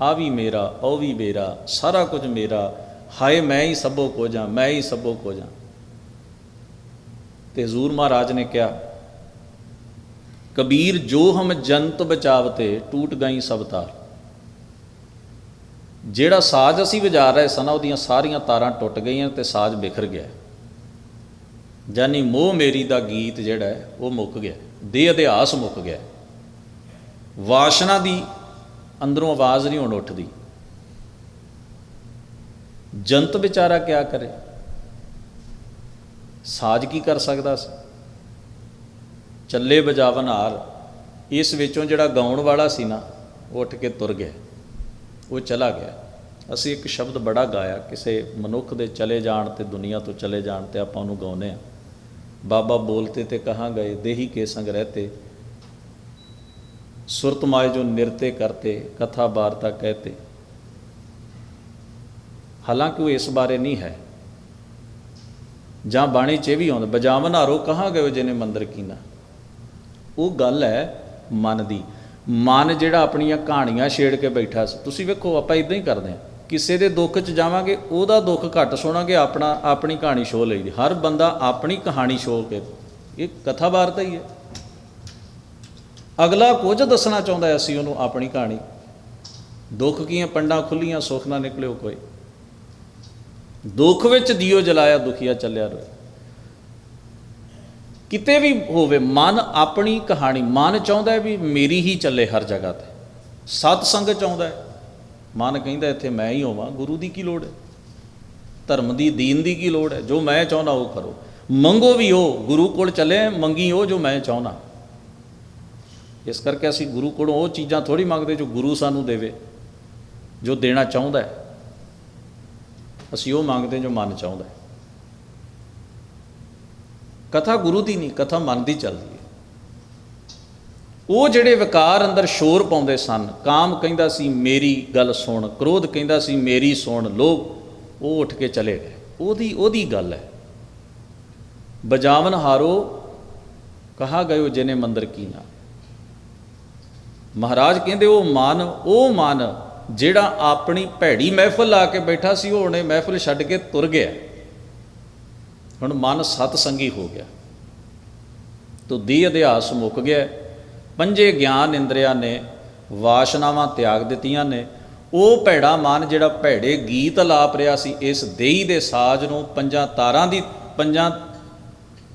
ਆ ਵੀ ਮੇਰਾ, ਉਹ ਵੀ ਮੇਰਾ, ਸਾਰਾ ਕੁਝ ਮੇਰਾ, ਹਾਏ ਮੈਂ ਹੀ ਸਭੋ ਕੋ ਜਾਂ ਮੈਂ ਹੀ ਸਭੋ ਕੋ ਜਾਂ ਤੇ ਹਜ਼ੂਰ ਮਹਾਰਾਜ ਨੇ ਕਿਹਾ, ਕਬੀਰ ਜੋ ਹਮ ਜੰਤ ਬਚਾਵਤੇ ਟੂਟ ਗਈ ਸਭ ਤਾਰ। ਜਿਹੜਾ ਸਾਜ਼ ਅਸੀਂ ਵਜਾ ਰਹੇ ਸਨ, ਉਹਦੀਆਂ ਸਾਰੀਆਂ ਤਾਰਾਂ ਟੁੱਟ ਗਈਆਂ ਤੇ ਸਾਜ਼ ਬਿਖਰ ਗਿਆ। ਜਾਨੀ ਮੋਹ ਮੇਰੀ ਦਾ ਗੀਤ ਜਿਹੜਾ ਹੈ, ਉਹ ਮੁੱਕ ਗਿਆ। ਦੇ ਅਧਿਆਸ ਮੁੱਕ ਗਿਆ। ਵਾਸ਼ਨਾ ਦੀ ਅੰਦਰੋਂ ਆਵਾਜ਼ ਨਹੀਂ ਹੁਣ ਉੱਠਦੀ। ਜੰਤ ਵਿਚਾਰਾ ਕਿਆ ਕਰੇ? ਸਾਜ ਕੀ ਕਰ ਸਕਦਾ ਸੀ? ਚੱਲੇ ਬਜਾਵਨ ਹਾਰ, ਇਸ ਵਿੱਚੋਂ ਜਿਹੜਾ ਗਾਉਣ ਵਾਲਾ ਸੀ ਨਾ, ਉਹ ਉੱਠ ਕੇ ਤੁਰ ਗਿਆ। ਉਹ ਚਲਾ ਗਿਆ। ਅਸੀਂ ਇੱਕ ਸ਼ਬਦ ਬੜਾ ਗਾਇਆ, ਕਿਸੇ ਮਨੁੱਖ ਦੇ ਚਲੇ ਜਾਣ ਤੇ ਦੁਨੀਆ ਤੋਂ ਚਲੇ ਜਾਣ ਤੇ ਆਪਾਂ ਉਹਨੂੰ ਗਾਉਂਦੇ ਆ ਬਾਬਾ ਬੋਲਤੇ ਤੇ ਕਹਾਂ ਗਏ, ਦੇਹੀ ਕੇ ਸੰਗ ਰਹਤੇ। ਸੁਰਤ ਮਾਏ ਜੋ ਨਿਰਤੇ ਕਰਤੇ, ਕਥਾ ਵਾਰਤਾ ਕਹਤੇ। ਹਾਲਾਂਕਿ ਉਹ ਇਸ ਬਾਰੇ ਨਹੀਂ ਹੈ। ਜਾਂ ਬਾਣੀ 'ਚ ਇਹ ਵੀ ਆਉਂਦਾ, ਬਜਾਵਨ ਹਾਰੋ, ਕਹਾਂ ਗਏ ਜਿਹਨੇ ਮੰਦਰ ਕੀਨਾ? ਉਹ ਗੱਲ ਹੈ ਮਨ ਦੀ। ਮਨ ਜਿਹੜਾ ਆਪਣੀਆਂ ਕਹਾਣੀਆਂ ਛੇੜ ਕੇ ਬੈਠਾ ਸੀ। ਤੁਸੀਂ ਵੇਖੋ, ਆਪਾਂ ਇਦਾਂ ਹੀ ਕਰਦੇ ਹਾਂ। ਕਿਸੇ ਦੇ ਦੁੱਖ 'ਚ ਜਾਵਾਂਗੇ, ਉਹਦਾ ਦੁੱਖ ਘੱਟ ਸੁਣਾਂਗੇ, ਆਪਣਾ, ਆਪਣੀ ਕਹਾਣੀ ਸ਼ੋ ਲਈਦੀ। ਹਰ ਬੰਦਾ ਆਪਣੀ ਕਹਾਣੀ ਸ਼ੋ ਕੇ, ਇਹ ਕਥਾ ਵਾਰਤਾ ਹੀ ਹੈ। ਅਗਲਾ ਕੁਝ ਦੱਸਣਾ ਚਾਹੁੰਦਾ ਅਸੀਂ ਉਹਨੂੰ ਆਪਣੀ ਕਹਾਣੀ। ਦੁੱਖ ਕੀਆਂ ਪੰਡਾਂ ਖੁੱਲੀਆਂ, ਸੁੱਖ ਨਾ ਨਿਕਲਿਓ ਕੋਈ। ਦੁੱਖ ਵਿੱਚ ਦਿਓ ਜਲਾਇਆ, ਦੁਖੀਆ ਚੱਲਿਆ ਰੋਏ ਕਿਤੇ ਵੀ ਹੋਵੇ, ਮਨ ਆਪਣੀ ਕਹਾਣੀ, ਮਨ ਚਾਹੁੰਦਾ ਵੀ ਮੇਰੀ ਹੀ ਚੱਲੇ ਹਰ ਜਗ੍ਹਾ ਤੇ। ਸਤ ਸੰਗ ਚਾਹੁੰਦਾ ਹੈ। ਮਨ ਕਹਿੰਦਾ ਇੱਥੇ ਮੈਂ ਹੀ ਹੋਵਾਂ, ਗੁਰੂ ਦੀ ਕੀ ਲੋੜ ਹੈ? ਧਰਮ ਦੀ, ਦੀਨ ਦੀ ਕੀ ਲੋੜ ਹੈ? ਜੋ ਮੈਂ ਚਾਹੁੰਦਾ, ਉਹ ਕਰੋ। ਮੰਗੋ ਵੀ ਉਹ, ਗੁਰੂ ਕੋਲ ਚੱਲੇ, ਮੰਗੀ ਉਹ ਜੋ ਮੈਂ ਚਾਹੁੰਦਾ। ਇਸ ਕਰਕੇ ਅਸੀਂ ਗੁਰੂ ਕੋਲੋਂ ਉਹ ਚੀਜ਼ਾਂ ਥੋੜੀ ਮੰਗਦੇ ਜੋ ਗੁਰੂ ਸਾਨੂੰ ਦੇਵੇ, ਜੋ ਦੇਣਾ ਚਾਹੁੰਦਾ ਹੈ। ਅਸੀਂ ਉਹ ਮੰਗਦੇ ਜੋ ਮਨ ਚਾਹੁੰਦਾ ਹੈ। ਕਥਾ ਗੁਰੂ ਦੀ ਨਹੀਂ, ਕਥਾ ਮਨ ਦੀ ਚੱਲਦੀ ਹੈ। ਉਹ ਜਿਹੜੇ ਵਿਕਾਰ ਅੰਦਰ ਸ਼ੋਰ ਪਾਉਂਦੇ ਸਨ, ਕਾਮ ਕਹਿੰਦਾ ਸੀ, ਮੇਰੀ ਗੱਲ ਸੁਣ। ਕ੍ਰੋਧ ਕਹਿੰਦਾ ਸੀ, ਮੇਰੀ ਸੁਣ। ਲੋਭ, ਉਹ ਉੱਠ ਕੇ ਚਲੇ ਗਏ। ਉਹਦੀ ਉਹਦੀ ਗੱਲ ਹੈ। ਬਜਾਵਨ ਹਾਰੋ, ਕਹਾ ਗਇਓ ਜਿਹਨੇ ਮੰਦਰ ਕੀਨਾ ਮਹਾਰਾਜ ਕਹਿੰਦੇ, ਉਹ ਮਨ ਉਹ ਮਨ ਜਿਹੜਾ ਆਪਣੀ ਭੈੜੀ ਮਹਿਫਲ ਲਾ ਕੇ ਬੈਠਾ ਸੀ, ਉਹ ਹੁਣੇ ਮਹਿਫਲ ਛੱਡ ਕੇ ਤੁਰ ਗਿਆ। ਹੁਣ ਮਨ ਸਤ ਸੰਗੀ ਹੋ ਗਿਆ। ਤੋ ਦੀ ਅਧਿਆਸ ਮੁੱਕ ਗਿਆ। ਪੰਜੇ ਗਿਆਨ ਇੰਦਰੀਆਂ ਨੇ, ਵਾਸ਼ਨਾਵਾਂ ਤਿਆਗ ਦਿੱਤੀਆਂ ਨੇ। ਉਹ ਭੈੜਾ ਮਨ ਜਿਹੜਾ ਭੈੜੇ ਗੀਤ ਲਾਪ ਰਿਹਾ ਸੀ, ਇਸ ਦੇਹੀ ਦੇ ਸਾਜ਼ ਨੂੰ ਪੰਜਾਂ ਤਾਰਾਂ ਦੀ, ਪੰਜਾਂ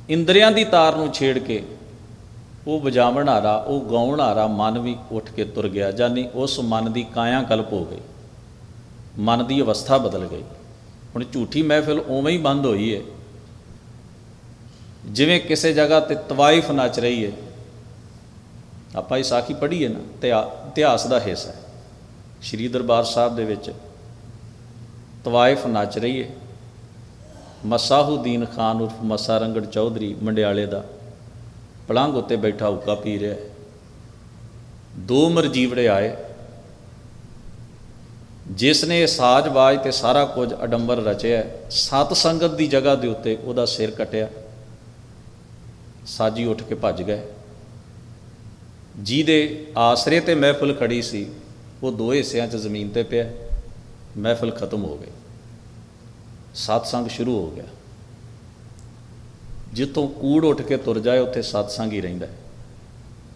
ਇੰਦਰੀਆਂ ਦੀ ਤਾਰ ਨੂੰ ਛੇੜ ਕੇ ਉਹ ਵਜਾਵਣ ਹਾਰਾ, ਉਹ ਗਾਉਣ ਹਾਰਾ ਮਨ ਵੀ ਉੱਠ ਕੇ ਤੁਰ ਗਿਆ ਜਾਨੀ ਉਸ ਮਨ ਦੀ ਕਾਇਆ ਕਲਪ ਹੋ ਗਈ। ਮਨ ਦੀ ਅਵਸਥਾ ਬਦਲ ਗਈ। ਹੁਣ ਝੂਠੀ ਮਹਿਫਿਲ ਉਵੇਂ ਹੀ ਬੰਦ ਹੋਈ ਹੈ ਜਿਵੇਂ ਕਿਸੇ ਜਗ੍ਹਾ ਤੇ ਤਵਾਇਫ ਨੱਚ ਰਹੀ ਹੈ ਆਪਾਂ ਇਹ ਸਾਖੀ ਪੜ੍ਹੀ ਹੈ ਨਾ ਇਤਿਹਾਸ ਦਾ ਹਿੱਸਾ ਹੈ। ਸ਼੍ਰੀ ਦਰਬਾਰ ਸਾਹਿਬ ਦੇ ਵਿੱਚ ਤਵਾਇਫ ਨੱਚ ਰਹੀ ਹੈ ਮਸਾਹੁਦੀਨ ਖਾਨ ਉਰਫ ਮਸਾ ਰੰਗੜ ਚੌਧਰੀ ਮੰਡਿਆਲੇ ਦਾ ਪਲੰਘ ਉੱਤੇ ਬੈਠਾ ਹੁੱਕਾ ਪੀ ਰਿਹਾ ਹੈ। ਦੋ ਮਰਜੀਵੜੇ ਆਏ। ਜਿਸ ਨੇ ਸਾਜ਼ਬਾਜ਼ ਤੇ ਸਾਰਾ ਕੁਝ ਅਡੰਬਰ ਰਚਿਆ ਸਤ ਸੰਗਤ ਦੀ ਜਗ੍ਹਾ ਦੇ ਉੱਤੇ ਉਹਦਾ ਸਿਰ ਕਟਿਆ। ਸਾਜੀ ਉੱਠ ਕੇ ਭੱਜ ਗਏ। ਜਿਹਦੇ ਆਸਰੇ ਤੇ ਮਹਿਫਲ ਖੜੀ ਸੀ, ਉਹ ਦੋ ਹਿੱਸਿਆਂ 'ਚ ਜ਼ਮੀਨ ਤੇ ਪਿਆ। ਮਹਿਫਲ ਖਤਮ ਹੋ ਗਈ ਸਤਸੰਗ ਸ਼ੁਰੂ ਹੋ ਗਿਆ। ਜਿੱਥੋਂ ਕੂੜ ਉੱਠ ਕੇ ਤੁਰ ਜਾਏ, ਉੱਥੇ ਸਤਸੰਗ ਹੀ ਰਹਿੰਦਾ ਹੈ।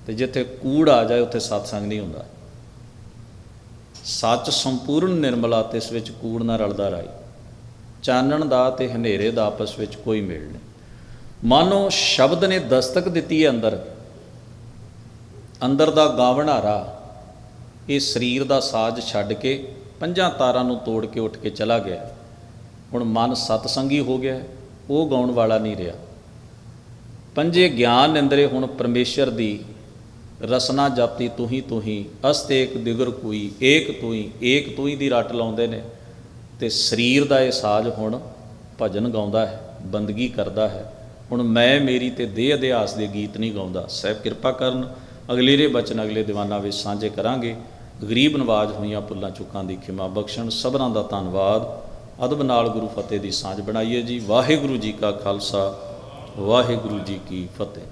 ਤੇ ਜਿੱਥੇ ਕੂੜ ਆ ਜਾਏ, ਉੱਥੇ ਸਤਸੰਗ ਨਹੀਂ ਹੁੰਦਾ। ਸੱਚ ਸੰਪੂਰਨ ਨਿਰਮਲਾ ਤੇ ਇਸ ਵਿੱਚ ਕੂੜ ਨਾਲ ਰਲਦਾ ਰਾਈ ਚਾਨਣ ਦਾ ਤੇ ਹਨੇਰੇ ਦਾ ਆਪਸ ਵਿੱਚ ਕੋਈ ਮੇਲ ਨਹੀਂ। ਮਾਨੋ ਸ਼ਬਦ ਨੇ ਦਸਤਕ ਦਿੱਤੀ ਹੈ ਅੰਦਰ। ਅੰਦਰ ਦਾ ਗਾਵਣਾਰਾ ਇਹ ਸਰੀਰ ਦਾ ਸਾਜ਼ ਛੱਡ ਕੇ ਪੰਜਾਂ ਤਾਰਾਂ ਨੂੰ ਤੋੜ ਕੇ ਉੱਠ ਕੇ ਚਲਾ ਗਿਆ। ਹੁਣ ਮਨ ਸਤਸੰਗੀ ਹੋ ਗਿਆ ਉਹ ਗਾਉਣ ਵਾਲਾ ਨਹੀਂ ਰਿਹਾ। ਪੰਜੇ ਗਿਆਨ ਇੰਦਰੇ ਹੁਣ ਪਰਮੇਸ਼ਰ ਦੀ ਰਸਨਾ ਜਪਤੀ ਤੂੰ ਹੀ ਤੂੰ ਹੀ ਅਸਤੇਕ ਦਿਗਰ ਕੋਈ, ਏਕ ਤੂੰ ਹੀ ਏਕ ਤੂੰ ਹੀ ਦੀ ਰੱਟ ਲਾਉਂਦੇ ਨੇ। ਤੇ ਸਰੀਰ ਦਾ ਇਹ ਸਾਜ਼ ਹੁਣ ਭਜਨ ਗਾਉਂਦਾ ਹੈ, ਬੰਦਗੀ ਕਰਦਾ ਹੈ। ਹੁਣ ਮੈਂ ਮੇਰੀ ਤੇ ਦੇਹ ਅਧਿਆਸ ਦੇ ਗੀਤ ਨਹੀਂ ਗਾਉਂਦਾ। ਸਹਿਬ ਕਿਰਪਾ ਕਰਨ ਅਗਲੇਰੇ ਬਚਨ, ਅਗਲੇ ਦੀਵਾਨਾਂ ਵਿੱਚ ਸਾਂਝੇ ਕਰਾਂਗੇ। ਗਰੀਬ ਨਵਾਜ ਹੋਈਆਂ ਪੁੱਲਾਂ ਚੁੱਕਾਂ ਦੀ ਖਿਮਾ ਬਖਸ਼ਣ ਸਭਨਾਂ ਦਾ ਧੰਨਵਾਦ। ਅਦਬ ਨਾਲ ਗੁਰੂ ਫਤਿਹ ਦੀ ਸਾਂਝ ਬਣਾਈਏ ਜੀ। ਵਾਹਿਗੁਰੂ ਜੀ ਕਾ ਖਾਲਸਾ। ਵਾਹਿਗੁਰੂ ਜੀ ਕੀ ਫਤਿਹ।